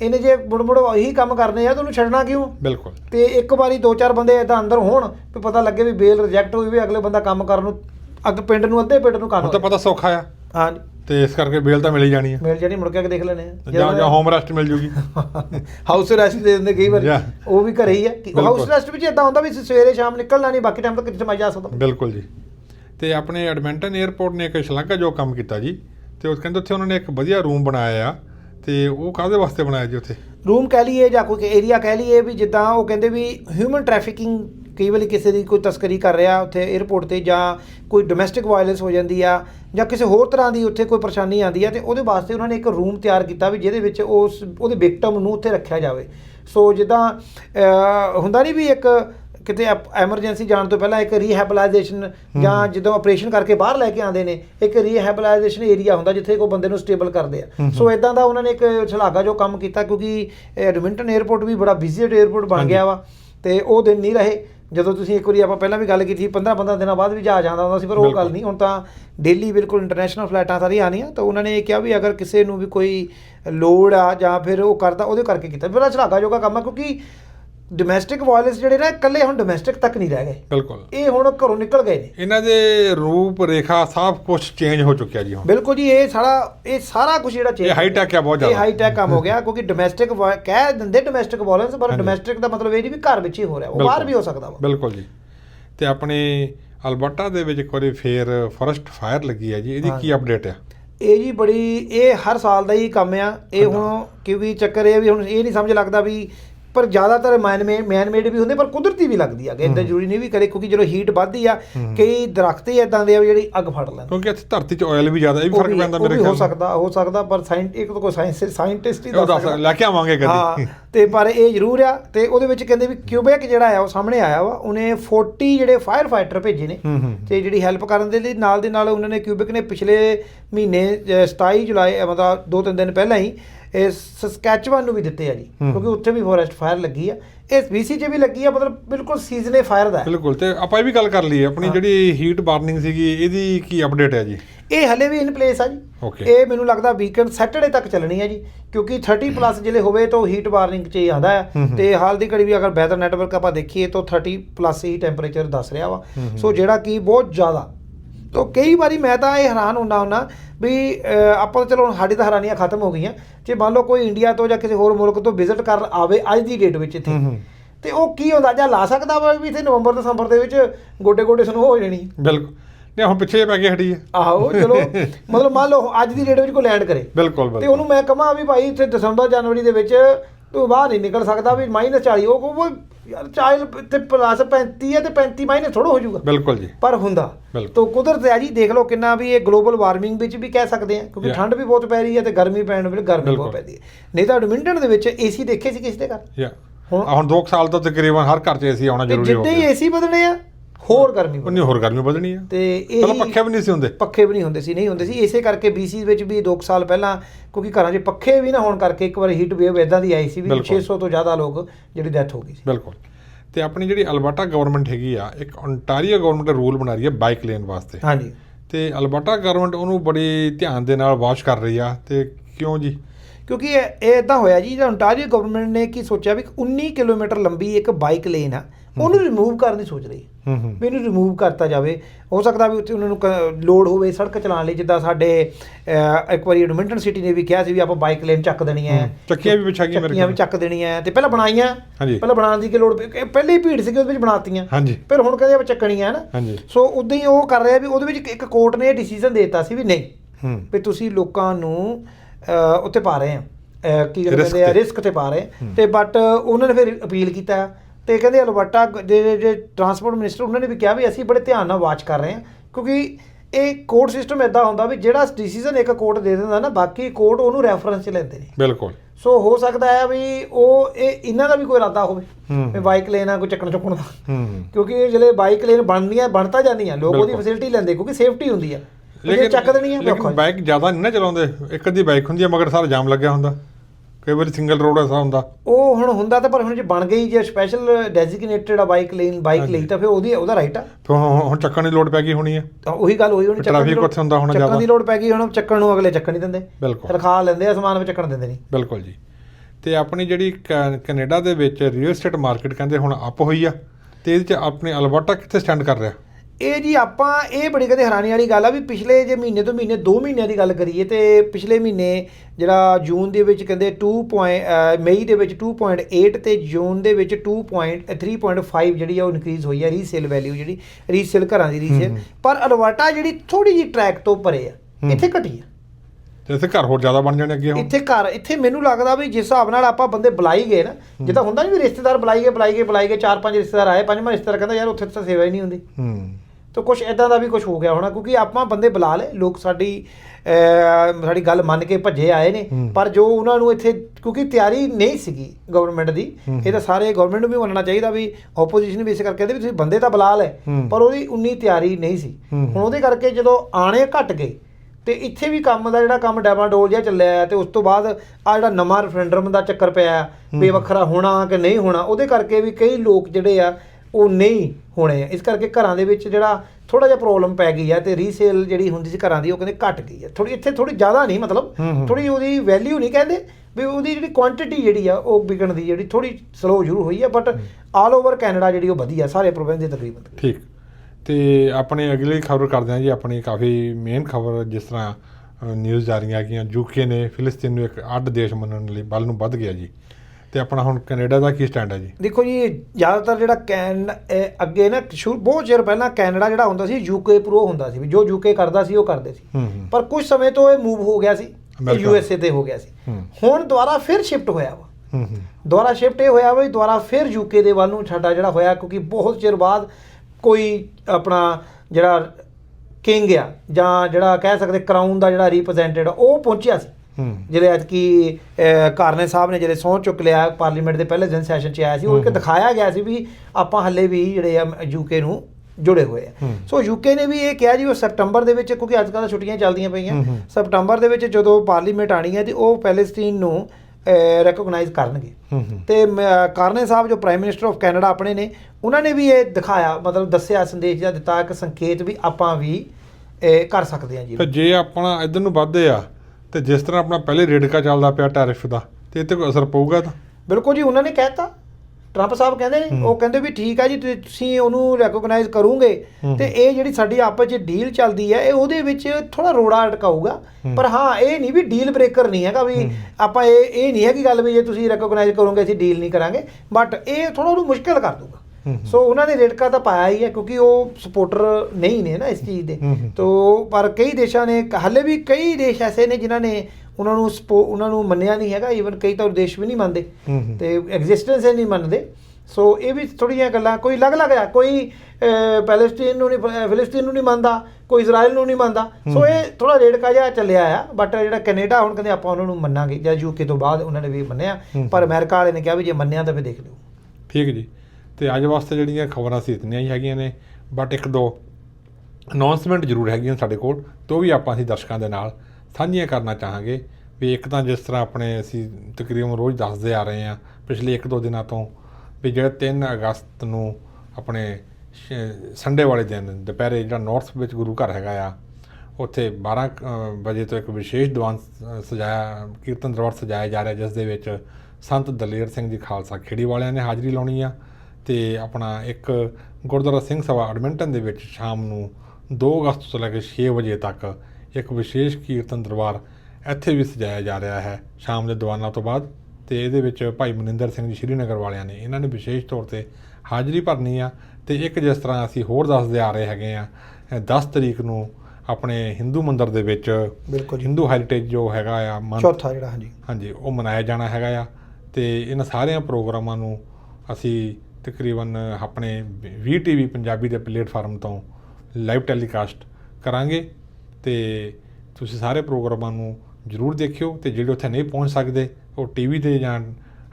ਇਹਨੇ ਜੇ ਮੁੜ ਇਹੀ ਕੰਮ ਕਰਨੇ ਆ ਤਾਂ ਉਹਨੂੰ ਛੱਡਣਾ ਕਿਉਂ? ਬਿਲਕੁਲ। ਤੇ ਇੱਕ ਵਾਰੀ ਦੋ ਚਾਰ ਬੰਦੇ ਇਦਾਂ ਅੰਦਰ ਹੋਣ ਵੀ ਪਤਾ ਲੱਗੇ ਵੀ ਬੇਲ ਰਿਜੈਕਟ ਹੋਈ ਵੀ ਅਗਲੇ ਬੰਦਾ ਕੰਮ ਕਰਨ ਨੂੰ ਅੱਗ ਪਿੰਡ ਨੂੰ ਅੱਧੇ ਪਿੰਡ ਨੂੰ ਕੰਮ ਤਾਂ ਪਤਾ ਸੌਖਾ ਆ। ਹਾਂ ਤੇ ਇਸ ਕਰਕੇ ਬੇਲ ਤਾਂ ਮਿਲ ਹੀ ਜਾਣੀ ਆ। ਮੇਲ ਜਿਹੜੀ ਮੁੜ ਕੇ ਆ ਦੇਖ ਲੈਣੇ ਆ। ਜਾਂ ਜਾਂ ਹੋਮ ਅਰੈਸਟ ਮਿਲ ਜੂਗੀ। (laughs) ਹਾਊਸ ਅਰੈਸਟ ਦੇ ਦਿੰਦੇ ਕਈ ਵਾਰੀ. ਉਹ ਵੀ ਘਰੇ ਹੀ ਬਿਲਕੁਲ। ਹਾਊਸ ਅਰੈਸਟ ਵਿੱਚ ਇਦਾਂ ਹੁੰਦਾ ਵੀ ਸਵੇਰੇ ਸ਼ਾਮ ਨਿਕਲਣਾ ਨਹੀਂ ਬਾਕੀ ਟਾਈਮ ਤੱਕ ਕਿਤੇ ਸਮਾਈ ਜਾ ਸਕਦਾ। ਬਿਲਕੁਲ ਜੀ। ਤੇ ਆਪਣੇ ਐਡਮਿੰਟਨ 에ਅਰਪੋਰਟ ਨੇ ਇੱਕ ਸ਼ਲਾਘਾ ਜੋ ਕੰਮ ਕੀਤਾ ਜੀ ਤੇ ਉਹ ਕਹਿੰਦੇ ਉੱਥੇ ਉਹਨਾਂ ਨੇ ਇੱਕ ਵਧੀਆ ਰੂਮ ਬਣਾਇਆ ਆ। ਤੇ ਉਹ ਕਾਹਦੇ ਵਾਸਤੇ ਬਣਾਇਆ ਜੀ ਉੱਥੇ? ਰੂਮ ਕਹਿ ਲਈਏ ਜਾਂ ਕੋਈ ਏਰੀਆ ਕਹਿ ਲਈਏ ਵੀ ਜਿੱਦਾਂ ਉਹ ਕਹਿੰਦੇ ਵੀ ਹਿਊਮਨ ਟ੍ਰੈਫਿਕਿੰਗ ਕਈ ਵਾਰੀ ਕਿਸੇ ਦੀ ਕੋਈ ਤਸਕਰੀ ਕਰ ਰਿਹਾ ਉੱਥੇ 에ਅਰਪੋਰਟ ਤੇ ਜਾਂ ਕੋਈ ਡੋਮੈਸਟਿਕ ਵਾਇਲੈਂਸ ਹੋ ਜਾਂਦੀ ਆ ਜਾਂ ਕਿਸੇ ਹੋਰ ਤਰ੍ਹਾਂ ਦੀ ਉੱਥੇ ਕੋਈ ਪਰੇਸ਼ਾਨੀ ਆਉਂਦੀ ਆ ਤੇ ਉਹਦੇ ਵਾਸਤੇ ਉਹਨਾਂ ਨੇ ਇੱਕ ਰੂਮ ਤਿਆਰ ਕੀਤਾ ਵੀ ਜਿਹਦੇ ਵਿੱਚ ਉਸ, ਉਹਦੇ ਵਿਕਟਮ ਨੂੰ ਉੱਥੇ ਰੱਖਿਆ ਜਾਵੇ। ਸੋ ਜਿੱਦਾਂ ਹੁੰਦਾ ਨਹੀਂ ਵੀ ਇੱਕ ਕਿਤੇ ਐਮਰਜੈਂਸੀ ਜਾਣ ਤੋਂ ਪਹਿਲਾਂ ਇੱਕ ਰੀਹੈਬਲਾਈਜੇਸ਼ਨ ਜਾਂ ਜਦੋਂ ਆਪਰੇਸ਼ਨ ਕਰਕੇ ਬਾਹਰ ਲੈ ਕੇ ਆਉਂਦੇ ਨੇ ਇੱਕ ਰੀਹੈਬਲਾਈਜੇਸ਼ਨ ਏਰੀਆ ਹੁੰਦਾ ਜਿੱਥੇ ਕੋਈ ਬੰਦੇ ਨੂੰ ਸਟੇਬਲ ਕਰਦੇ ਆ। ਸੋ ਇਦਾਂ ਦਾ ਉਹਨਾਂ ਨੇ ਇੱਕ ਛਲਾਗਾ ਜੋ ਕੰਮ ਕੀਤਾ ਕਿਉਂਕਿ ਐਡਮਿੰਟਨ 에ਅਰਪੋਰਟ ਵੀ ਬੜਾ ਬਿਜ਼ੀ 에ਅਰਪੋਰਟ ਬਣ ਗਿਆ ਵਾ ਤੇ ਉਹ ਦਿਨ ਨਹੀਂ ਰਹੇ। ਜਦੋਂ ਤੁਸੀਂ ਇੱਕ ਵਾਰੀ ਆਪਾਂ ਪਹਿਲਾਂ ਵੀ ਗੱਲ ਕੀਤੀ 15 15 ਦਿਨਾਂ ਬਾਅਦ ਵੀ ਜਹਾਜ਼ ਆਉਂਦਾ ਹੁੰਦਾ ਸੀ ਪਰ ਉਹ। ਗੱਲ ਨਹੀਂ। ਹੁਣ ਤਾਂ ਡੇਲੀ ਬਿਲਕੁਲ ਇੰਟਰਨੈਸ਼ਨਲ ਫਲਾਈਟਾਂ ਸਾਰੀਆਂ ਆਉਂਦੀਆਂ ਤਾਂ ਉਹਨਾਂ ਨੇ ਇਹ ਕਿਹਾ ਵੀ ਅਗਰ ਕਿਸੇ ਨੂੰ ਵੀ ਕੋਈ ਲੋੜ ਆ ਜਾਂ ਫਿਰ ਉਹ ਕਰਦਾ ਉਹਦੇ ਕਰਕੇ ਕੀਤਾ। ਬੜਾ ਛਲਾਗਾ ਜੋਗਾ ਕੰਮ ਆ ਕਿਉਂਕਿ ਡੋਮੈਸਟਿਕ ਵਾਇਲੈਂਸ ਜਿਹੜੇ ਨਾ ਇਕੱਲੇ ਹੁਣ ਡੋਮੈਸਟਿਕ ਤੱਕ ਨਹੀਂ ਰਹਿ ਗਏ। ਬਿਲਕੁਲ। ਇਹ ਹੁਣ ਘਰੋਂ ਨਿਕਲ ਗਏ ਨੇ। ਇਹਨਾਂ ਦੇ ਰੂਪ ਰੇਖਾ ਸਭ ਕੁਝ ਚੇਂਜ ਹੋ ਚੁੱਕਿਆ ਜੀ ਹੁਣ। ਬਿਲਕੁਲ ਜੀ ਇਹ ਸਾਰਾ ਇਹ ਸਾਰਾ ਕੁਝ ਜਿਹੜਾ change ਇਹ high tech ਆ ਬਹੁਤ ਇਹ ਜ਼ਿਆਦਾ। ਹਾਈ ਟੈਕ ਕੰਮ ਹੋ ਗਿਆ ਕਿਉਂਕਿ ਡੋਮੈਸਟਿਕ ਕਹਿ ਦਿੰਦੇ ਡੋਮੈਸਟਿਕ ਵਾਇਲੈਂਸ ਪਰ। ਡੋਮੈਸਟਿਕ ਦਾ ਮਤਲਬ ਇਹ ਨਹੀਂ ਵੀ ਘਰ ਵਿੱਚ ਹੀ ਹੋ ਰਿਹਾ ਉਹ ਬਾਹਰ। ਵੀ ਹੋ ਸਕਦਾ ਵਾ। ਬਿਲਕੁਲ ਜੀ। ਤੇ ਆਪਣੇ ਅਲਬਰਟਾ ਦੇ ਵਿੱਚ ਵਾਰੀ ਫੇਰ ਫੋਰੈਸਟ ਫਾਇਰ ਲੱਗੀ ਹੈ ਜੀ ਇਹਦੀ ਕੀ ਹਾਂ। ਅਪਡੇਟ ਆ? ਇਹ ਜੀ ਬੜੀ ਇਹ ਹਰ ਸਾਲ ਦਾ ਹੀ ਕੰਮ ਆ। ਇਹ ਹੁਣ ਕਿਉਂਕਿ ਚੱਕਰ ਇਹ ਵੀ ਹੁਣ ਇਹ ਨਹੀਂ ਸਮਝ ਲੱਗਦਾ ਵੀ ਪਰ ਜ਼ਿਆਦਾਤਰ ਮੈਨ ਮੇਡ ਵੀ ਹੁੰਦੇ ਪਰ ਕੁਦਰਤੀ ਵੀ ਲੱਗਦੀ ਆ ਕਿ ਇਦਾਂ ਜ਼ਰੂਰੀ ਨਹੀਂ ਵੀ ਕਰੇ ਕਿਉਂਕਿ ਜਦੋਂ ਹੀਟ ਵੱਧਦੀ ਆ ਕਈ ਦਰਖਤ ਹੀ ਇਦਾਂ ਦੇ ਆ ਜਿਹੜੀ ਅੱਗ ਫੜ ਲੈਂਦੇ। ਕਿਉਂਕਿ ਇੱਥੇ ਧਰਤੀ 'ਚ ਆਇਲ ਵੀ ਜ਼ਿਆਦਾ ਇਹ ਵੀ ਫ਼ਰਕ ਪੈਂਦਾ ਮੇਰੇ ਹੋ ਖਿਆਲ ਨਾਲ। ਸਕਦਾ ਹੋ ਸਕਦਾ ਪਰ ਸਾਇੰਟ ਇੱਕ ਤਾਂ ਕੋਈ ਸਾਇੰਸ ਸਾਇੰਟਿਸਟ ਹੀ ਦੱਸ ਸਕਦਾ। ਲੈ ਕੇ ਆਵਾਂਗੇ ਕਦੀ। ਹਾਂ ਤੇ ਪਰ ਇਹ ਜ਼ਰੂਰ ਆ ਤੇ ਉਹਦੇ ਵਿੱਚ ਕਹਿੰਦੇ ਵੀ ਕਿਊਬੈਕ ਜਿਹੜਾ ਆ ਉਹ ਸਾਹਮਣੇ ਆਇਆ ਵਾ ਉਹਨੇ 40 ਜਿਹੜੇ ਫਾਇਰ ਫਾਈਟਰ ਭੇਜੇ ਨੇ। ਹੂੰ ਹੂੰ। ਤੇ ਜਿਹੜੀ ਹੈਲਪ ਕਰਨ ਦੇ ਲਈ ਨਾਲ ਦੇ ਨਾਲ ਉਹਨਾਂ ਨੇ ਕਿਊਬਿਕ ਨੇ ਪਿਛਲੇ ਮਹੀਨੇ ਅ, 27 ਜੁਲਾਈ ਮਤਲਬ ਦੋ ਤਿੰਨ ਦਿਨ ਪਹਿਲਾਂ ਹੀ ਇਹ ਸਸਕੈਚਵਾਨ ਨੂੰ ਵੀ ਦਿੱਤੇ ਆ ਜੀ। ਕਿਉਂਕਿ ਉੱਥੇ ਵੀ ਫੋਰੈਸਟ ਫਾਇਰ ਲੱਗੀ ਆ ਇਸ BC 'ਚ ਵੀ ਲੱਗੀ ਆ ਮਤਲਬ ਬਿਲਕੁਲ ਸੀਜ਼ਨੇ ਫਾਇਰ ਦਾ। ਬਿਲਕੁਲ ਤੇ ਆਪਾਂ ਇਹ ਵੀ ਗੱਲ ਕਰ ਲਈਏ ਆਪਣੀ ਜਿਹੜੀ ਹੀਟ ਵਾਰਨਿੰਗ ਸੀਗੀ ਇਹਦੀ ਕੀ ਅਪਡੇਟ ਹੈ ਜੀ ਇਹ ਹਲੇ ਵੀ ਇਨ ਪਲੇਸ ਆ ਜੀ. ਇਹ ਮੈਨੂੰ ਲੱਗਦਾ ਵੀਕਐਂਡ ਸੈਟਰਡੇ ਤੱਕ ਚੱਲਣੀ ਹੈ ਜੀ ਕਿਉਂਕਿ 30 ਪਲੱਸ ਜਿਹੜੇ ਹੋਵੇ ਤਾਂ ਹੀਟ ਵਾਰਨਿੰਗ 'ਚ ਹੀ ਆਂਦਾ ਹੂੰ। ਤੇ ਹਾਲ ਦੀ ਘੜੀ ਵੀ ਅਗਰ ਵੈਦਰ ਨੈਟਵਰਕ ਆਪਾਂ ਦੇਖੀਏ ਤਾਂ 30 ਪਲੱਸ ਹੀ ਟੈਂਪਰੇਚਰ ਦੱਸ ਰਿਹਾ ਵਾ। ਸੋ ਜਿਹੜਾ ਕਿ ਬਹੁਤ ਜ਼ਿਆਦਾ ਤਾਂ ਕਈ ਵਾਰੀ ਮੈਂ ਤਾਂ ਇਹ ਹੈਰਾਨ ਹੁੰਦਾ ਹੁੰਦਾ ਵੀ ਆਪਾਂ ਤਾਂ ਚਲੋ ਹੁਣ ਸਾਡੀ ਤਾਂ ਹੈਰਾਨੀਆਂ ਖਤਮ ਹੋ ਗਈਆਂ। ਜੇ ਮੰਨ ਲਓ ਕੋਈ ਇੰਡੀਆ ਤੋਂ ਜਾਂ ਕਿਸੇ ਹੋਰ ਮੁਲਕ ਤੋਂ ਵਿਜ਼ਿਟ ਕਰਨ ਆਵੇ ਅੱਜ ਦੀ ਡੇਟ ਵਿੱਚ ਇੱਥੇ ਤੇ ਉਹ ਕੀ ਅੰਦਾਜ਼ਾ ਲਾ ਸਕਦਾ ਵਾ ਵੀ ਇੱਥੇ ਨਵੰਬਰ ਦਸੰਬਰ ਦੇ ਵਿੱਚ ਗੋਡੇ ਗੋਡੇ ਸਨੋ ਹੋ ਜਾਣੀ। ਬਿਲਕੁਲ। ਨਹੀਂ ਹੁਣ ਪਿੱਛੇ ਪੈ ਕੇ ਹਟੀ ਹੈ ਆਹੋ ਚਲੋ। (laughs) ਮਤਲਬ ਮੰਨ ਲਓ ਅੱਜ ਦੀ ਡੇਟ ਵਿੱਚ ਕੋਈ ਲੈਂਡ ਕਰੇ। ਬਿਲਕੁਲ ਤੇ ਉਹਨੂੰ ਮੈਂ ਕਹਾਂ ਵੀ ਭਾਈ ਇੱਥੇ ਦਸੰਬਰ ਜਨਵਰੀ ਦੇ ਵਿੱਚ ਤੂੰ ਬਾਹਰ ਨਹੀਂ ਨਿਕਲ ਸਕਦਾ ਵੀ ਮਾਈਨਸ 40 ਉਹ ਕਹੂ ਯਾਰ ਚਾਹੇ ਇੱਥੇ ਪਲੱਸ 35 ਹੈ ਤੇ 35 ਮਾਈਨਸ ਥੋੜਾ ਹੋ ਜਾਊਗਾ। ਬਿਲਕੁਲ ਜੀ। ਪਰ ਹੁੰਦਾ। ਤਾਂ ਕੁਦਰਤ ਹੈ ਜੀ ਦੇਖ ਲਓ ਕਿੰਨਾ ਵੀ ਇਹ ਗਲੋਬਲ ਵਾਰਮਿੰਗ ਵਿੱਚ ਵੀ ਕਹਿ ਸਕਦੇ ਆ ਕਿਉਂਕਿ. ਠੰਡ ਵੀ ਬਹੁਤ ਪੈ ਰਹੀ ਹੈ ਤੇ ਗਰਮੀ ਪੈਣ ਵੇਲੇ ਗਰਮੀ। ਬਹੁਤ ਪੈਂਦੀ ਹੈ। ਨਹੀਂ ਤਾਂ ਐਡਮਿੰਟਨ ਦੇ ਵਿੱਚ ਏਸੀ ਦੇਖੇ ਸੀ ਕਿਸ ਦੇ ਘਰ? ਹੁਣ- ਹੁਣ 2 ਸਾਲ ਤੋਂ ਤਕਰੀਬਨ ਹਰ ਘਰ 'ਚ ਏਸੀ ਆਉਣਾ ਤੇ ਜ਼ਰੂਰੀ ਹੋ ਜਿੱਡੇ ਹੀ ਗਿਆ। ਏਸੀ ਬਦਲਣੇ ਆ ਹੋਰ ਗਰਮੀ ਵਧਣੀ। ਹੋਰ ਗਰਮੀ ਵਧਣੀ ਹੈ ਤੇ ਇਹ ਪਹਿਲਾਂ ਪੱਖੇ ਵੀ ਨਹੀਂ ਸੀ ਹੁੰਦੇ। ਪੱਖੇ ਵੀ ਨਹੀਂ ਹੁੰਦੇ ਸੀ ਨਹੀਂ ਹੁੰਦੇ ਸੀ। ਇਸੇ ਕਰਕੇ BC ਵਿੱਚ ਵੀ 2 ਸਾਲ ਪਹਿਲਾਂ ਕਿਉਂਕਿ ਘਰਾਂ 'ਚ ਪੱਖੇ ਵੀ ਨਾ ਹੋਣ ਕਰਕੇ ਇੱਕ ਵਾਰ ਹੀਟ ਵੇਵ ਇਦਾਂ ਦੀ ਆਈ ਸੀ ਵੀ ਬਿਲਕੁਲ। 600 ਤੋਂ ਜ਼ਿਆਦਾ ਲੋਕ ਜਿਹੜੀ ਡੈਥ ਹੋ ਗਈ ਸੀ। ਬਿਲਕੁਲ। ਤੇ ਆਪਣੀ ਜਿਹੜੀ ਅਲਬਰਟਾ ਗਵਰਨਮੈਂਟ ਹੈਗੀ ਆ ਇੱਕ ontario ਗਵਰਨਮੈਂਟ ਰੂਲ ਬਣਾ ਰਹੀ ਹੈ ਬਾਈਕ ਲੇਨ ਵਾਸਤੇ। ਹਾਂਜੀ। ਤੇ ਅਲਬਰਟਾ ਗਵਰਨਮੈਂਟ ਉਹਨੂੰ ਬੜੀ ਧਿਆਨ ਦੇ ਨਾਲ ਵਾਚ ਕਰ ਰਹੀ ਆ ਤੇ ਕਿਉਂ ਜੀ? ਕਿਉਂਕਿ ਇਹ ਇਦਾਂ ਹੋਇਆ ਜੀ ਜਿਹੜਾ ontario ਗਵਰਨਮੈਂਟ ਨੇ ਕੀ ਸੋਚਿਆ ਵੀ 19 ਕਿਲੋਮੀਟਰ ਲੰਬੀ ਇੱਕ ਬਾਈਕ ਲੇਨ ਆ ਉਹਨੂੰ ਰਿਮੂਵ ਕਰਨ ਦੀ ਸੋਚ ਰਹੀ ਹੈ। ਹੂੰ ਹੂੰ। ਵੀ ਇਹਨੂੰ ਰਿਮੂਵ ਕਰਤਾ ਜਾਵੇ। ਹੋ ਸਕਦਾ ਵੀ ਉੱਥੇ ਉਹਨਾਂ ਨੂੰ ਲੋੜ ਹੋਵੇ ਸੜਕ ਚਲਾਉਣ ਲਈ ਜਿੱਦਾਂ ਸਾਡੇ ਇੱਕ ਵਾਰੀ ਐਡਮਿੰਟਨ ਸਿਟੀ ਨੇ ਵੀ ਕਿਹਾ ਸੀ ਵੀ ਆਪਾਂ ਬਾਈਕ ਲੇਨ ਚੱਕ ਦੇਣੀ ਹੈ। ਹੂੰ, ਚੱਕੀਆਂ ਵੀ ਵਿਛਾ ਮੇਰੇ ਚੱਕੀਆਂ ਵੀ। ਚੱਕ ਦੇਣੀਆਂ ਤੇ ਪਹਿਲਾਂ ਬਣਾਈਆਂ। ਪਹਿਲਾਂ ਬਣਾਉਣ ਦੀ ਕੀ ਲੋੜ ਪਹਿਲੇ ਹੀ ਭੀੜ ਸੀਗੀ ਉਹਦੇ ਵਿੱਚ ਬਣਾਤੀਆਂ। ਫਿਰ ਹੁਣ ਕਹਿੰਦੇ ਆਪਾਂ ਚੱਕਣੀਆਂ ਨਾ ਹਾਂਜੀ। ਸੋ ਉਦਾਂ ਹੀ ਉਹ ਕਰ ਰਿਹਾ ਵੀ ਉਹਦੇ ਵਿੱਚ ਇੱਕ- ਕੋਰਟ ਨੇ ਇਹ ਡਿਸੀਜਨ ਦਿੱਤਾ ਸੀ ਵੀ ਨਹੀਂ। ਹੂੰ। ਵੀ ਤੁਸੀਂ ਲੋਕਾਂ ਨੂੰ ਉੱਤੇ ਪਾ ਰਹੇ ਆ। ਕੀ ਕਹਿੰਦੇ ਆ। ਰਿਸਕ ਤੇ ਪਾ ਰਹੇ। ਤੇ ਬਟ ਉਹਨਾਂ ਨੇ ਫਿਰ ਅਪੀਲ ਕੀਤਾ। ਤੇ ਕਹਿੰਦੇ ਅਲਬਰਟਾ ਦੇ ਜਿਹੜੇ ਟਰਾਂਸਪੋਰਟ ਮਿਨਿਸਟਰ ਉਹਨਾਂ ਨੇ ਵੀ ਕਿਹਾ ਵੀ ਅਸੀਂ ਬੜੇ ਧਿਆਨ ਨਾਲ ਵਾਚ ਕਰ ਰਹੇ ਹਾਂ ਕਿਉਂਕਿ ਇਹ ਕੋਰਟ ਸਿਸਟਮ ਇਦਾਂ ਹੁੰਦਾ ਵੀ ਜਿਹੜਾ ਡਿਸੀਜਨ ਇੱਕ ਕੋਰਟ ਦੇ ਦਿੰਦਾ ਨਾ ਬਾਕੀ ਕੋਰਟ ਉਹਨੂੰ ਰੈਫਰੈਂਸ 'ਚ ਲੈਂਦੇ ਨੇ। ਬਿਲਕੁਲ। ਸੋ ਹੋ ਸਕਦਾ ਹੈ ਵੀ ਉਹ ਇਹ ਇਹਨਾਂ ਦਾ ਵੀ ਕੋਈ ਇਰਾਦਾ ਹੋਵੇ। ਵੀ ਬਾਈਕ ਲੇਨ ਆ ਕੋਈ ਚੱਕਣ ਚੁੱਕਣ ਦਾ। ਕਿਉਂਕਿ ਇਹ ਜਿਹੜੇ ਬਾਈਕ ਲੇਨ ਬਣਦੀਆਂ ਬਣਤਾ ਜਾਂਦੀਆਂ ਲੋਕ ਉਹਦੀ। ਫੈਸਿਲਿਟੀ ਲੈਂਦੇ ਕਿਉਂਕਿ ਸੇਫਟੀ ਹੁੰਦੀ ਆ। ਲੇਕਿਨ ਚੱਕ ਦੇਣੀ ਆ ਲੇਕਿਨ ਬਾਈਕ ਜ਼ਿਆਦਾ ਨਹੀਂ ਨਾ ਚਲਾਉਂਦੇ। ਇੱਕ ਅੱਧੀ ਬਾਈਕ ਹੁੰਦੀ ਹੈ ਮਗਰ ਸਾਰਾ ਜਾਮ ਲੱਗਿਆ ਹੁੰਦਾ। ਕਈ ਵਾਰੀ ਸਿੰਗਲ ਰੋਡ ਐਸਾ ਹੁੰਦਾ। ਉਹ ਹੁਣ ਹੁੰਦਾ ਤਾਂ ਪਰ ਹੁਣ ਜੇ ਬਣ ਗਈ ਜੇ ਸਪੈਸ਼ਲ ਡੈਜ਼ਿਗਨੇਟਡ ਆ ਬਾਈਕ ਲੇਨ ਬਾਈਕ। ਲਈ ਤਾਂ ਫਿਰ ਉਹਦੀ ਉਹਦਾ ਰਾਈਟ ਆ। ਫਿਰ ਹੁਣ ਹੁਣ ਚੱਕਣ ਦੀ ਲੋੜ ਪੈ ਗਈ ਹੋਣੀ ਹੈ ਤਾਂ ਉਹੀ ਗੱਲ ਹੋਈ ਹੁਣ ਚੱਕਣ ਲੋੜ- ਉੱਥੇ ਹੁੰਦਾ ਹੋਣਾ ਚੱਕਣ ਜ਼ਿਆਦਾ। ਦੀ ਲੋੜ ਪੈ ਗਈ ਹੁਣ ਚੱਕਣ ਨੂੰ ਅਗਲੇ ਚੱਕਣ ਨਹੀਂ ਦਿੰਦੇ। ਬਿਲਕੁਲ। ਰਖਾ ਲੈਂਦੇ ਆ ਸਮਾਨ ਵਿੱਚ ਚੱਕਣ ਦਿੰਦੇ ਨਹੀਂ। ਬਿਲਕੁਲ ਜੀ। ਤੇ ਆਪਣੀ ਜਿਹੜੀ ਕੈ- ਕੈਨੇਡਾ ਦੇ ਵਿੱਚ ਰੀਅਲ ਏਸਟੇਟ ਮਾਰਕੀਟ ਕਹਿੰਦੇ ਹੁਣ ਅਪ ਹੋਈ ਆ ਤੇ ਇਹਦੇ ਚ ਆਪਣੇ ਅਲਬਰਟਾ ਕਿੱਥੇ ਸਟੈਂਡ ਕਰ ਰਿਹਾ? ਇਹ ਜੀ ਆਪਾਂ ਇਹ ਬੜੀ ਕਦੇ ਹੈਰਾਨੀ ਵਾਲੀ ਗੱਲ ਆ ਵੀ ਪਿਛਲੇ ਜੇ ਮਹੀਨੇ ਤੋਂ ਮਹੀਨੇ 2 ਮਹੀਨਿਆਂ ਦੀ ਗੱਲ ਕਰੀਏ ਤੇ ਪਿਛਲੇ ਮਹੀਨੇ ਜਿਹੜਾ ਜੂਨ ਦੇ ਵਿੱਚ ਕਹਿੰਦੇ 2. ਪੁਆਇੰਟ- ਅਹ ਮਈ ਦੇ ਵਿੱਚ 2.8 ਤੇ ਜੂਨ ਦੇ ਵਿੱਚ 2.3.5 ਜਿਹੜੀ ਆ ਉਹ ਇਨਕਰੀਜ਼ ਹੋਈ ਆ ਰੀਸੇਲ ਵੈਲਿਊ ਜਿਹੜੀ ਰੀਸੇਲ ਘਰਾਂ ਦੀ ਰੀਸੇਲ ਪਰ ਅਲਬਰਟਾ ਜਿਹੜੀ ਥੋੜੀ ਜੀ ਟਰੈਕ ਤੋਂ ਪਰੇ ਆ। ਇੱਥੇ ਘਟੀ ਆ ਤੇ ਇੱਥੇ ਘਰ ਹੋਰ ਜ਼ਿਆਦਾ ਬਣ ਜਾਣੇ ਅੱਗੇ ਹੁਣ ਇੱਥੇ ਘਰ ਇੱਥੇ ਮੈਨੂੰ ਲੱਗਦਾ ਵੀ ਜਿਸ ਹਿਸਾਬ ਨਾਲ ਆਪਾਂ ਬੰਦੇ ਬੁਲਾਈ ਗਏ ਨਾ ਜਿੱਦਾਂ ਹੁੰਦਾ ਨਹੀਂ ਵੀ ਰਿਸ਼ਤੇਦਾਰ ਬੁਲਾਈ ਗਏ ਬੁਲਾਈ ਗਏ ਬੁਲਾਈ ਗਏ ਚਾਰ ਪੰਜ ਰਿਸ਼ਤੇਦਾਰ ਆਏ ਪੰਜਵਾਂ ਰਿਸ਼ਤੇਦਾਰ ਕਹਿੰਦਾ ਯਾਰ ਉੱਥੇ ਤਾਂ ਸੇਵਾ ਹੀ ਨਹੀਂ ਹੁੰਦੀ ਹੂੰ ਤਾਂ ਕੁਝ ਇਦਾਂ ਦਾ ਵੀ ਕੁਝ ਹੋ ਗਿਆ ਹੋਣਾ ਕਿਉਂਕਿ ਆਪਾਂ ਬੰਦੇ ਬੁਲਾ ਲਏ ਲੋਕ ਸਾਡੀ ਸਾਡੀ ਗੱਲ ਮੰਨ ਕੇ ਭੱਜੇ ਆਏ ਨੇ। ਪਰ ਜੋ ਉਹਨਾਂ ਨੂੰ ਇੱਥੇ ਕਿਉਂਕਿ ਤਿਆਰੀ ਨਹੀਂ ਸੀਗੀ ਗਵਰਨਮੈਂਟ ਦੀ। ਇਹ ਤਾਂ ਸਾਰੇ ਗਵਰਨਮੈਂਟ ਨੂੰ ਵੀ ਮੰਨਣਾ ਚਾਹੀਦਾ ਵੀ ਆਪੋਜੀਸ਼ਨ ਵੀ ਇਸ ਕਰਕੇ ਕਹਿੰਦੇ ਵੀ ਤੁਸੀਂ ਬੰਦੇ ਤਾਂ ਬੁਲਾ ਲਏ ਹੂੰ। ਪਰ ਉਹਦੀ ਉਨੀ ਤਿਆਰੀ ਨਹੀਂ ਸੀ। ਹੁਣ ਉਹਦੇ ਕਰਕੇ ਜਦੋਂ ਆਣੇ ਘਟ ਗਏ ਤੇ ਇੱਥੇ ਵੀ ਕੰਮ ਦਾ ਜਿਹੜਾ ਕੰਮ ਡੈਮਾਡੋਲ ਜਿਹਾ ਚੱਲਿਆ ਹੈ ਤੇ ਉਸ ਤੋਂ ਬਾਅਦ ਆ ਜਿਹੜਾ ਨਵਾਂ ਰੈਫਰੈਂਡਮ ਦਾ ਚੱਕਰ ਪਿਆ ਵੀ ਵੱਖਰਾ ਹੋਣਾ ਕਿ ਨਹੀਂ ਹੋਣਾ ਉਹਦੇ ਕਰਕੇ ਵੀ ਕਈ ਲੋਕ ਜਿਹੜੇ ਆ ਉਹ ਨਹੀਂ ਹੋਣੇ ਆ। ਇਸ ਕਰਕੇ ਘਰਾਂ ਦੇ ਵਿੱਚ ਜਿਹੜਾ ਥੋੜਾ ਜਿਹਾ ਪ੍ਰੋਬਲਮ ਪੈ ਗਈ ਆ ਤੇ ਰੀਸੇਲ ਜਿਹੜੀ ਹੁੰਦੀ ਸੀ ਘਰਾਂ ਦੀ ਉਹ ਕਹਿੰਦੇ ਘਟ ਗਈ ਆ। ਥੋੜੀ ਇੱਥੇ ਥੋੜੀ ਜ਼ਿਆਦਾ ਨਹੀਂ ਮਤਲਬ। ਥੋੜੀ ਉਹਦੀ ਵੈਲਿਊ ਨਹੀਂ ਕਹਿੰਦੇ ਵੀ ਉਹਦੀ ਜਿਹੜੀ ਕੁਆਂਟੀਟੀ ਜਿਹੜੀ ਆ ਉਹ ਵਿਕਣ ਦੀ ਜਿਹੜੀ ਥੋੜੀ ਸਲੋ ਜ਼ਰੂਰ ਹੋਈ ਆ ਬਟ ਆਲ ਓਵਰ ਕੈਨੇਡਾ ਜਿਹੜੀ ਉਹ ਵਧੀਆ ਸਾਰੇ ਪ੍ਰੋਵਿੰਸ ਦੇ ਤਕਰੀਬਨ। ਠੀਕ। ਤੇ ਆਪਣੇ ਅਗਲੀ ਖਬਰ ਕਰਦੇ ਹਾਂ ਜੀ ਆਪਣੀ ਕਾਫੀ ਮੇਨ ਖਬਰ ਜਿਸ ਤਰ੍ਹਾਂ ਨਿਊਜ਼ ਜਾ ਰਹੀਆਂ ਹੈਗੀਆਂ ਯੂਕੇ ਨੇ ਫਿਲਿਸਤੀਨ ਨੂੰ ਇੱਕ ਅੱਡ ਦੇਸ਼ ਮੰਨਣ ਲਈ ਵੱਲ ਨੂੰ ਵੱਧ ਗਿਆ ਜੀ। ਤੇ ਆਪਣਾ ਹੁਣ ਕੈਨੇਡਾ ਦਾ ਕੀ ਸਟੈਂਡ ਹੈ ਜੀ? ਦੇਖੋ ਜੀ ਜ਼ਿਆਦਾਤਰ ਜਿਹੜਾ ਕੈਨ ਅੱਗੇ ਨਾ ਸ਼ੁਰੂ ਬਹੁਤ ਚਿਰ ਪਹਿਲਾਂ ਕੈਨੇਡਾ ਜਿਹੜਾ ਹੁੰਦਾ ਸੀ ਯੂਕੇ ਪ੍ਰੋ ਹੁੰਦਾ ਸੀ ਵੀ ਜੋ ਯੂਕੇ ਕਰਦਾ ਸੀ ਉਹ ਕਰਦੇ ਸੀ। ਪਰ ਕੁਝ ਸਮੇਂ ਤੋਂ ਇਹ ਮੂਵ ਹੋ ਗਿਆ ਸੀ। ਯੂ ਐਸ ਏ ਤੇ ਹੋ ਗਿਆ ਸੀ। ਹੁਣ ਦੁਬਾਰਾ ਫਿਰ ਸ਼ਿਫਟ ਹੋਇਆ ਵਾ। ਦੁਬਾਰਾ ਸ਼ਿਫਟ ਇਹ ਹੋਇਆ ਵੀ ਦੁਬਾਰਾ ਫਿਰ ਯੂਕੇ ਦੇ ਵੱਲ ਨੂੰ ਸਾਡਾ ਜਿਹੜਾ ਹੋਇਆ ਕਿਉਂਕਿ ਬਹੁਤ ਚਿਰ ਬਾਅਦ ਕੋਈ ਆਪਣਾ ਜਿਹੜਾ ਕਿੰਗ ਆ ਜਾਂ ਜਿਹੜਾ ਕਹਿ ਸਕਦੇ ਕਰਾਊਨ ਦਾ ਜਿਹੜਾ ਰਿਪਰੈਜ਼ੈਂਟੇਟਿਵ ਉਹ ਪਹੁੰਚਿਆ ਸੀ ਜਿਹੜੇ ਅੱਜ ਕੀ ਕਾਰਨੇ ਸਾਹਿਬ ਨੇ ਜਿਹੜੇ ਸਹੁੰ ਚੁੱਕ ਲਿਆ ਪਾਰਲੀਮੈਂਟ ਦੇ ਪਹਿਲੇ ਦਿਨ ਸੈਸ਼ਨ 'ਚ ਆਇਆ ਸੀ ਉਹ ਇੱਕ। ਦਿਖਾਇਆ ਗਿਆ ਸੀ ਵੀ ਆਪਾਂ ਹੱਲੇ ਵੀ ਜਿਹੜੇ ਆ ਯੂਕੇ ਨੂੰ ਜੁੜੇ ਹੋਏ ਆ। ਸੋ ਯੂਕੇ ਨੇ ਵੀ ਇਹ ਕਿਹਾ ਜੀ ਉਹ ਸੈਪਟੰਬਰ ਦੇ ਵਿੱਚ ਕਿਉਂਕਿ ਅੱਜ ਕੱਲ੍ਹ ਛੁੱਟੀਆਂ ਚੱਲਦੀਆਂ ਪਈਆਂ। ਸੈਪਟੰਬਰ ਦੇ ਵਿੱਚ ਜਦੋਂ ਪਾਰਲੀਮੈਂਟ ਆਣੀ ਹੈ ਤੇ ਉਹ ਪੈਲੇਸਤੀਨ ਨੂੰ ਰੈਕੋਗਨਾਈਜ਼ ਕਰਨਗੇ। ਤੇ ਕਾਰਨੇ ਸਾਹਿਬ ਜੋ ਪ੍ਰਾਈਮ ਮਿਨਿਸਟਰ ਆਫ ਕੈਨੇਡਾ ਆਪਣੇ ਨੇ ਉਹਨਾਂ ਨੇ ਵੀ ਇਹ ਦਿਖਾਇਆ ਮਤਲਬ ਦੱਸਿਆ ਸੰਦੇਸ਼ ਜਿਹਾ ਦਿੱਤਾ ਇੱਕ ਸੰਕੇਤ ਵੀ ਆਪਾਂ ਵੀ ਇਹ ਕਰ ਸਕਦੇ ਹਾਂ ਜੀ। ਤੇ ਜੇ ਆਪਣਾ ਇਧਰ ਨੂੰ ਵੱਧਦੇ ਆ ਤੇ ਜਿਸ ਤਰ੍ਹਾਂ ਆਪਣਾ ਪਹਿਲੇ ਰੇਡਕਾ ਚੱਲਦਾ ਪਿਆ ਟੈਰਿਫ ਦਾ ਤੇ ਇਹ ਤੇ ਕੋਈ ਅਸਰ ਪਊਗਾ ਤਾਂ? ਬਿਲਕੁਲ ਜੀ ਉਹਨਾਂ ਨੇ ਕਹਿਤਾ। ਟਰੰਪ ਸਾਹਿਬ ਕਹਿੰਦੇ ਨੇ। ਉਹ ਕਹਿੰਦੇ ਵੀ ਠੀਕ ਹੈ ਜੀ ਤੁਸੀਂ- ਉਹਨੂੰ ਰੈਕੋਗਨਾਈਜ਼ ਕਰੋਗੇ। ਤੇ ਇਹ ਜਿਹੜੀ ਸਾਡੀ ਆਪਸ ਵਿੱਚ ਡੀਲ ਚੱਲਦੀ ਹੈ ਇਹ ਉਹਦੇ ਵਿੱਚ ਥੋੜਾ ਰੋੜਾ ਅਟਕਾਊਗਾ। ਪਰ ਹਾਂ ਇਹ ਨਹੀਂ ਵੀ ਡੀਲ ਬ੍ਰੇਕਰ ਨਹੀਂ ਹੈਗਾ ਵੀ। ਆਪਾਂ ਇਹ ਇਹ ਨਹੀਂ ਹੈ ਕਿ ਗੱਲ ਵੀ ਜੇ ਤੁਸੀਂ ਰੈਕੋਗਨਾਈਜ਼ ਕਰੋਗੇ ਅਸੀਂ ਡੀਲ ਨਹੀਂ ਕਰਾਂਗੇ ਬਟ ਇਹ ਥੋੜਾ ਉਹਨੂੰ ਮੁਸ਼ਕਲ ਕਰ ਦੂਗਾ। ਸੋ ਉਹਨਾਂ ਨੇ ਰੇਟਕਾ ਤਾਂ ਪਾਇਆ ਹੀ ਹੈ ਕਿਉਂਕਿ ਉਹ ਸਪੋਰਟਰ ਨਹੀਂ ਨੇ ਨਾ ਇਸ ਚੀਜ਼ ਦੇ। ਤੋ ਪਰ ਕਈ ਦੇਸ਼ਾਂ ਨੇ ਹਲੇ ਵੀ ਕਈ ਦੇਸ਼ ਐਸੇ ਨੇ ਜਿਨ੍ਹਾਂ ਨੇ ਉਹਨਾਂ ਨੂੰ ਸਪੋ- ਉਹਨਾਂ ਨੂੰ ਮੰਨਿਆ ਨਹੀਂ ਹੈਗਾ ਈਵਨ ਕਈ ਤਾਂ ਦੇਸ਼ ਵੀ ਨਹੀਂ ਮੰਨਦੇ। ਤੇ ਐਗਜ਼ਿਸਟੈਂਸ ਹੀ ਨਹੀਂ ਮੰਨਦੇ ਸੋ ਇਹ ਵੀ ਥੋੜੀਆਂ ਗੱਲਾਂ ਕੋਈ ਅਲੱਗ-ਅਲੱਗ ਆ ਕੋਈ ਅਹ, ਪੈਲੇਸਤੀਨ ਨੂੰ ਨਹੀਂ ਫਿਲਿਸਤੀਨ ਨੂੰ ਨਹੀਂ ਮੰਨਦਾ ਕੋਈ ਇਜ਼ਰਾਈਲ ਨੂੰ ਨਹੀਂ ਮੰਨਦਾ ਸੋ। ਇਹ ਥੋੜਾ ਰੇੜਕਾ ਜਿਹਾ ਚੱਲਿਆ ਆ ਬਟ ਜਿਹੜਾ ਕੈਨੇਡਾ ਹੁਣ ਕਹਿੰਦੇ ਆਪਾਂ ਉਹਨਾਂ ਨੂੰ ਮੰਨਾਂਗੇ ਜਾਂ ਯੂਕੇ ਤੋਂ ਬਾਅਦ ਉਹਨਾਂ ਨੇ ਵੀ ਮੰਨਿਆ। ਪਰ ਅਮਰੀਕਾ ਵਾਲੇ ਨੇ ਕਿਹਾ ਵੀ ਜੇ ਮੰਨਿਆ ਤਾਂ ਫਿਰ ਦੇਖ ਲਿਓ ਠੀਕ ਜੀ ਤੇ ਅੱਜ ਵਾਸਤੇ ਜਿਹੜੀਆਂ ਖਬਰਾਂ ਸੀ ਇਤਨੀਆਂ ਹੀ ਹੈਗੀਆਂ ਨੇ ਬਟ ਇੱਕ ਦੋ ਅਨਾਉਂਸਮੈਂਟ ਜ਼ਰੂਰ ਹੈਗੀਆਂ ਸਾਡੇ ਕੋਲ ਤੋਂ ਵੀ ਆਪਾਂ ਅਸੀਂ ਦਰਸ਼ਕਾਂ ਦੇ ਨਾਲ ਸਾਂਝੀਆਂ ਕਰਨਾ ਚਾਹਾਂਗੇ ਵੀ ਇੱਕ ਤਾਂ ਜਿਸ ਤਰ੍ਹਾਂ ਆਪਣੇ ਅਸੀਂ ਤਕਰੀਬਨ ਰੋਜ਼ ਦੱਸਦੇ ਆ ਰਹੇ ਹਾਂ, ਪਿਛਲੇ ਇੱਕ ਦੋ ਦਿਨਾਂ ਤੋਂ ਵੀ ਜਿਹੜਾ 3 ਅਗਸਤ ਨੂੰ ਆਪਣੇ ਸੰਡੇ ਵਾਲੇ ਦਿਨ, ਦੁਪਹਿਰੇ ਜਿਹੜਾ ਨਾਰਥ ਵਿੱਚ ਗੁਰੂ ਘਰ ਹੈਗਾ ਆ, ਉੱਥੇ 12 ਵਜੇ ਤੋਂ ਇੱਕ ਵਿਸ਼ੇਸ਼ ਦੀਵਾਨ ਸਜਾਇਆ, ਕੀਰਤਨ ਦਰਬਾਰ ਸਜਾਇਆ ਜਾ ਰਿਹਾ, ਜਿਸ ਦੇ ਵਿੱਚ ਸੰਤ ਦਲੇਰ ਸਿੰਘ ਜੀ ਖਾਲਸਾ ਖੇੜੀ ਵਾਲਿਆਂ ਨੇ ਹਾਜ਼ਰੀ ਲਾਉਣੀ ਆ ਤੇ ਆਪਣਾ ਇੱਕ ਗੁਰਦੁਆਰਾ ਸਿੰਘ ਸਭਾ ਐਡਮਿੰਟਨ ਦੇ ਵਿੱਚ ਸ਼ਾਮ ਨੂੰ 2 ਅਗਸਤ ਤੋਂ ਲੈ ਕੇ 6 ਵਜੇ ਤੱਕ ਇੱਕ ਵਿਸ਼ੇਸ਼ ਕੀਰਤਨ ਦਰਬਾਰ ਇੱਥੇ ਵੀ ਸਜਾਇਆ ਜਾ ਰਿਹਾ ਹੈ। ਸ਼ਾਮ ਦੇ ਦੀਵਾਨਾਂ ਤੋਂ ਬਾਅਦ ਤੇ ਇਹਦੇ ਵਿੱਚ ਭਾਈ ਮਨਿੰਦਰ ਸਿੰਘ ਜੀ ਸ਼੍ਰੀਨਗਰ ਵਾਲਿਆਂ ਨੇ ਇਹਨਾਂ ਨੇ ਵਿਸ਼ੇਸ਼ ਤੌਰ ਤੇ ਹਾਜ਼ਰੀ ਭਰਨੀ ਆ ਤੇ ਇੱਕ ਜਿਸ ਤਰ੍ਹਾਂ ਅਸੀਂ ਹੋਰ ਦੱਸਦੇ ਆ ਰਹੇ ਹੈਗੇ ਆ 10 ਤਰੀਕ ਨੂੰ ਆਪਣੇ ਹਿੰਦੂ ਮੰਦਿਰ ਦੇ ਵਿੱਚ ਬਿਲਕੁਲ ਹਿੰਦੂ ਹੈਰੀਟੇਜ ਜੋ ਹੈਗਾ ਆ month, ਚੌਥਾ ਜਿਹੜਾ ਹਾਂਜੀ। ਹਾਂਜੀ ਉਹ ਮਨਾਇਆ ਜਾਣਾ ਹੈਗਾ ਆ ਤੇ ਇਹਨਾਂ ਸਾਰਿਆਂ ਪ੍ਰੋਗਰਾਮਾਂ ਨੂੰ ਅਸੀਂ ਤਕਰੀਬਨ ਆਪਣੇ ਟੀਵੀ ਪੰਜਾਬੀ ਦੇ ਪਲੇਟਫਾਰਮ ਤੋਂ ਲਾਈਵ ਟੈਲੀਕਾਸਟ ਕਰਾਂਗੇ। ਤੇ ਤੁਸੀਂ ਸਾਰੇ ਪ੍ਰੋਗਰਾਮਾਂ ਨੂੰ ਜ਼ਰੂਰ ਦੇਖਿਓ ਤੇ ਜਿਹੜੇ ਉੱਥੇ ਨਹੀਂ ਪਹੁੰਚ ਸਕਦੇ, ਉਹ ਟੀਵੀ ਤੇ ਜਾਂ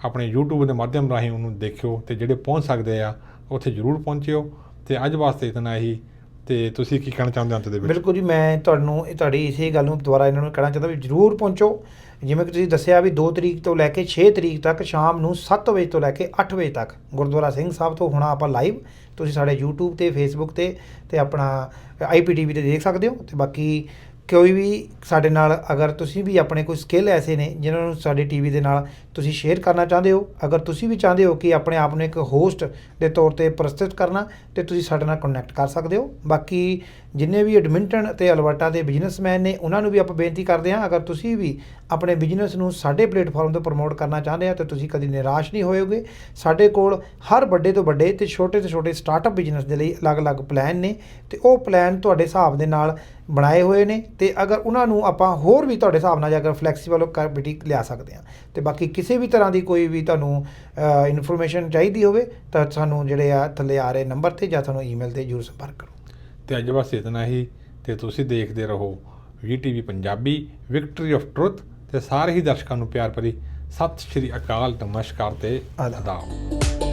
ਆਪਣੇ YouTube ਦੇ ਮਾਧਿਅਮ ਰਾਹੀਂ ਉਹਨੂੰ ਦੇਖਿਓ ਤੇ ਜਿਹੜੇ ਪਹੁੰਚ ਸਕਦੇ ਆ, ਉੱਥੇ ਜ਼ਰੂਰ ਪਹੁੰਚਿਓ। ਤੇ ਅੱਜ ਵਾਸਤੇ ਇਤਨਾ ਹੀ ਤੇ ਤੁਸੀਂ ਕੀ ਕਹਿਣਾ ਚਾਹੁੰਦੇ ਹੋ ਅੰਤ ਦੇ ਵਿੱਚ? ਬਿਲਕੁਲ ਜੀ, ਮੈਂ ਤੁਹਾਨੂੰ ਇਹ, ਤੁਹਾਡੀ ਇਸੇ ਗੱਲ ਨੂੰ ਦੁਬਾਰਾ ਇਹਨਾਂ ਨੂੰ ਕਹਿਣਾ ਚਾਹੁੰਦਾ ਵੀ ਜਰੂਰ ਪਹੁੰਚੋ। ਜਿਵੇਂ ਕਿ ਤੁਸੀਂ ਦੱਸਿਆ ਵੀ 2 ਤਰੀਕ ਤੋਂ ਲੈ ਕੇ 6 ਤਰੀਕ ਤੱਕ ਸ਼ਾਮ ਨੂੰ 7 ਵਜੇ ਤੋਂ ਲੈ ਕੇ 8 ਵਜੇ ਤੱਕ ਗੁਰਦੁਆਰਾ ਸਿੰਘ ਸਾਹਿਬ ਤੋਂ ਹੋਣਾ ਆਪਾਂ ਲਾਈਵ ਤੁਸੀਂ ਸਾਡੇ YouTube ਤੇ, Facebook ਤੇ ਤੇ ਆਪਣਾ IPTV ਤੇ ਦੇਖ ਸਕਦੇ ਹੋ ਤੇ ਬਾਕੀ ਕੋਈ ਵੀ ਸਾਡੇ ਨਾਲ ਅਗਰ ਤੁਸੀਂ ਵੀ ਆਪਣੇ ਕੋਈ ਸਕਿੱਲ ਐਸੇ ਨੇ ਜਿਨ੍ਹਾਂ ਨੂੰ ਸਾਡੇ ਟੀਵੀ ਦੇ ਨਾਲ ਤੁਸੀਂ ਸ਼ੇਅਰ ਕਰਨਾ ਚਾਹੁੰਦੇ ਹੋ, ਅਗਰ ਤੁਸੀਂ ਵੀ ਚਾਹੁੰਦੇ ਹੋ ਕਿ ਆਪਣੇ ਆਪ ਨੂੰ ਇੱਕ ਹੋਸਟ ਦੇ ਤੌਰ ਤੇ ਪ੍ਰਸਤੁਤ ਕਰਨਾ, ਤੇ ਤੁਸੀਂ ਸਾਡੇ ਨਾਲ ਕਨੈਕਟ ਕਰ ਸਕਦੇ ਹੋ। ਬਾਕੀ ਜਿੰਨੇ ਵੀ ਐਡਮਿੰਟਨ ਤੇ ਅਲਬਰਟਾ ਦੇ ਬਿਜ਼ਨਸਮੈਨ ਨੇ, ਉਹਨਾਂ ਨੂੰ ਵੀ ਆਪਾਂ ਬੇਨਤੀ ਕਰਦੇ ਹਾਂ, ਅਗਰ ਤੁਸੀਂ ਵੀ ਆਪਣੇ ਬਿਜ਼ਨਸ ਨੂੰ ਸਾਡੇ ਪਲੇਟਫਾਰਮ ਤੋਂ ਪ੍ਰਮੋਟ ਕਰਨਾ ਚਾਹੁੰਦੇ ਆ, ਤਾਂ ਤੁਸੀਂ ਕਦੀ ਨਿਰਾਸ਼ ਨਹੀਂ ਹੋਏਗੇ ਸਾਡੇ ਕੋਲ ਹਰ ਵੱਡੇ ਤੋਂ ਵੱਡੇ ਤੇ ਛੋਟੇ ਤੋਂ ਛੋਟੇ ਸਟਾਰਟਅਪ ਬਿਜ਼ਨਸ ਦੇ ਲਈ ਅਲੱਗ-ਅਲੱਗ ਪਲਾਨ ਨੇ, ਤੇ ਉਹ ਪਲਾਨ ਤੁਹਾਡੇ ਹਿਸਾਬ ਦੇ ਨਾਲ ਬਣਾਏ ਹੋਏ ਨੇ, ਤੇ ਅਗਰ ਉਹਨਾਂ ਨੂੰ ਆਪਾਂ ਹੋਰ ਵੀ ਤੁਹਾਡੇ ਹਿਸਾਬ ਨਾਲ ਜੇ ਅਗਰ ਫਲੈਕਸੀਬਲ ਕਰਬਿਟੀ ਲਿਆ ਸਕਦੇ ਆ ਤੇ ਬਾਕੀ ਕਿਸੇ ਵੀ ਤਰ੍ਹਾਂ ਦੀ ਕੋਈ ਵੀ ਤੁਹਾਨੂੰ ਇਨਫੋਰਮੇਸ਼ਨ ਚਾਹੀਦੀ ਹੋਵੇ ਤਾਂ ਸਾਨੂੰ ਜਿਹੜੇ ਆ ਥੱਲੇ ਆ ਰਹੇ ਨੰਬਰ ਤੇ ਜਾਂ ਸਾਨੂੰ ਈਮੇਲ ਤੇ ਜਰੂਰ ਸੰਪਰਕ ਕਰੋ ਤੇ ਅੱਜ ਬਸ ਇਤਨਾ ਹੀ ਤੇ ਤੁਸੀਂ ਦੇਖਦੇ ਰਹੋ VTV Punjabi victory of truth ਤੇ ਸਾਰੇ ਹੀ ਦਰਸ਼ਕਾਂ ਨੂੰ ਪਿਆਰ ਭਰੀ ਸਤਿ ਸ਼੍ਰੀ ਅਕਾਲ ਨਮਸਕਾਰ ਤੇ। ਆਦਾਬ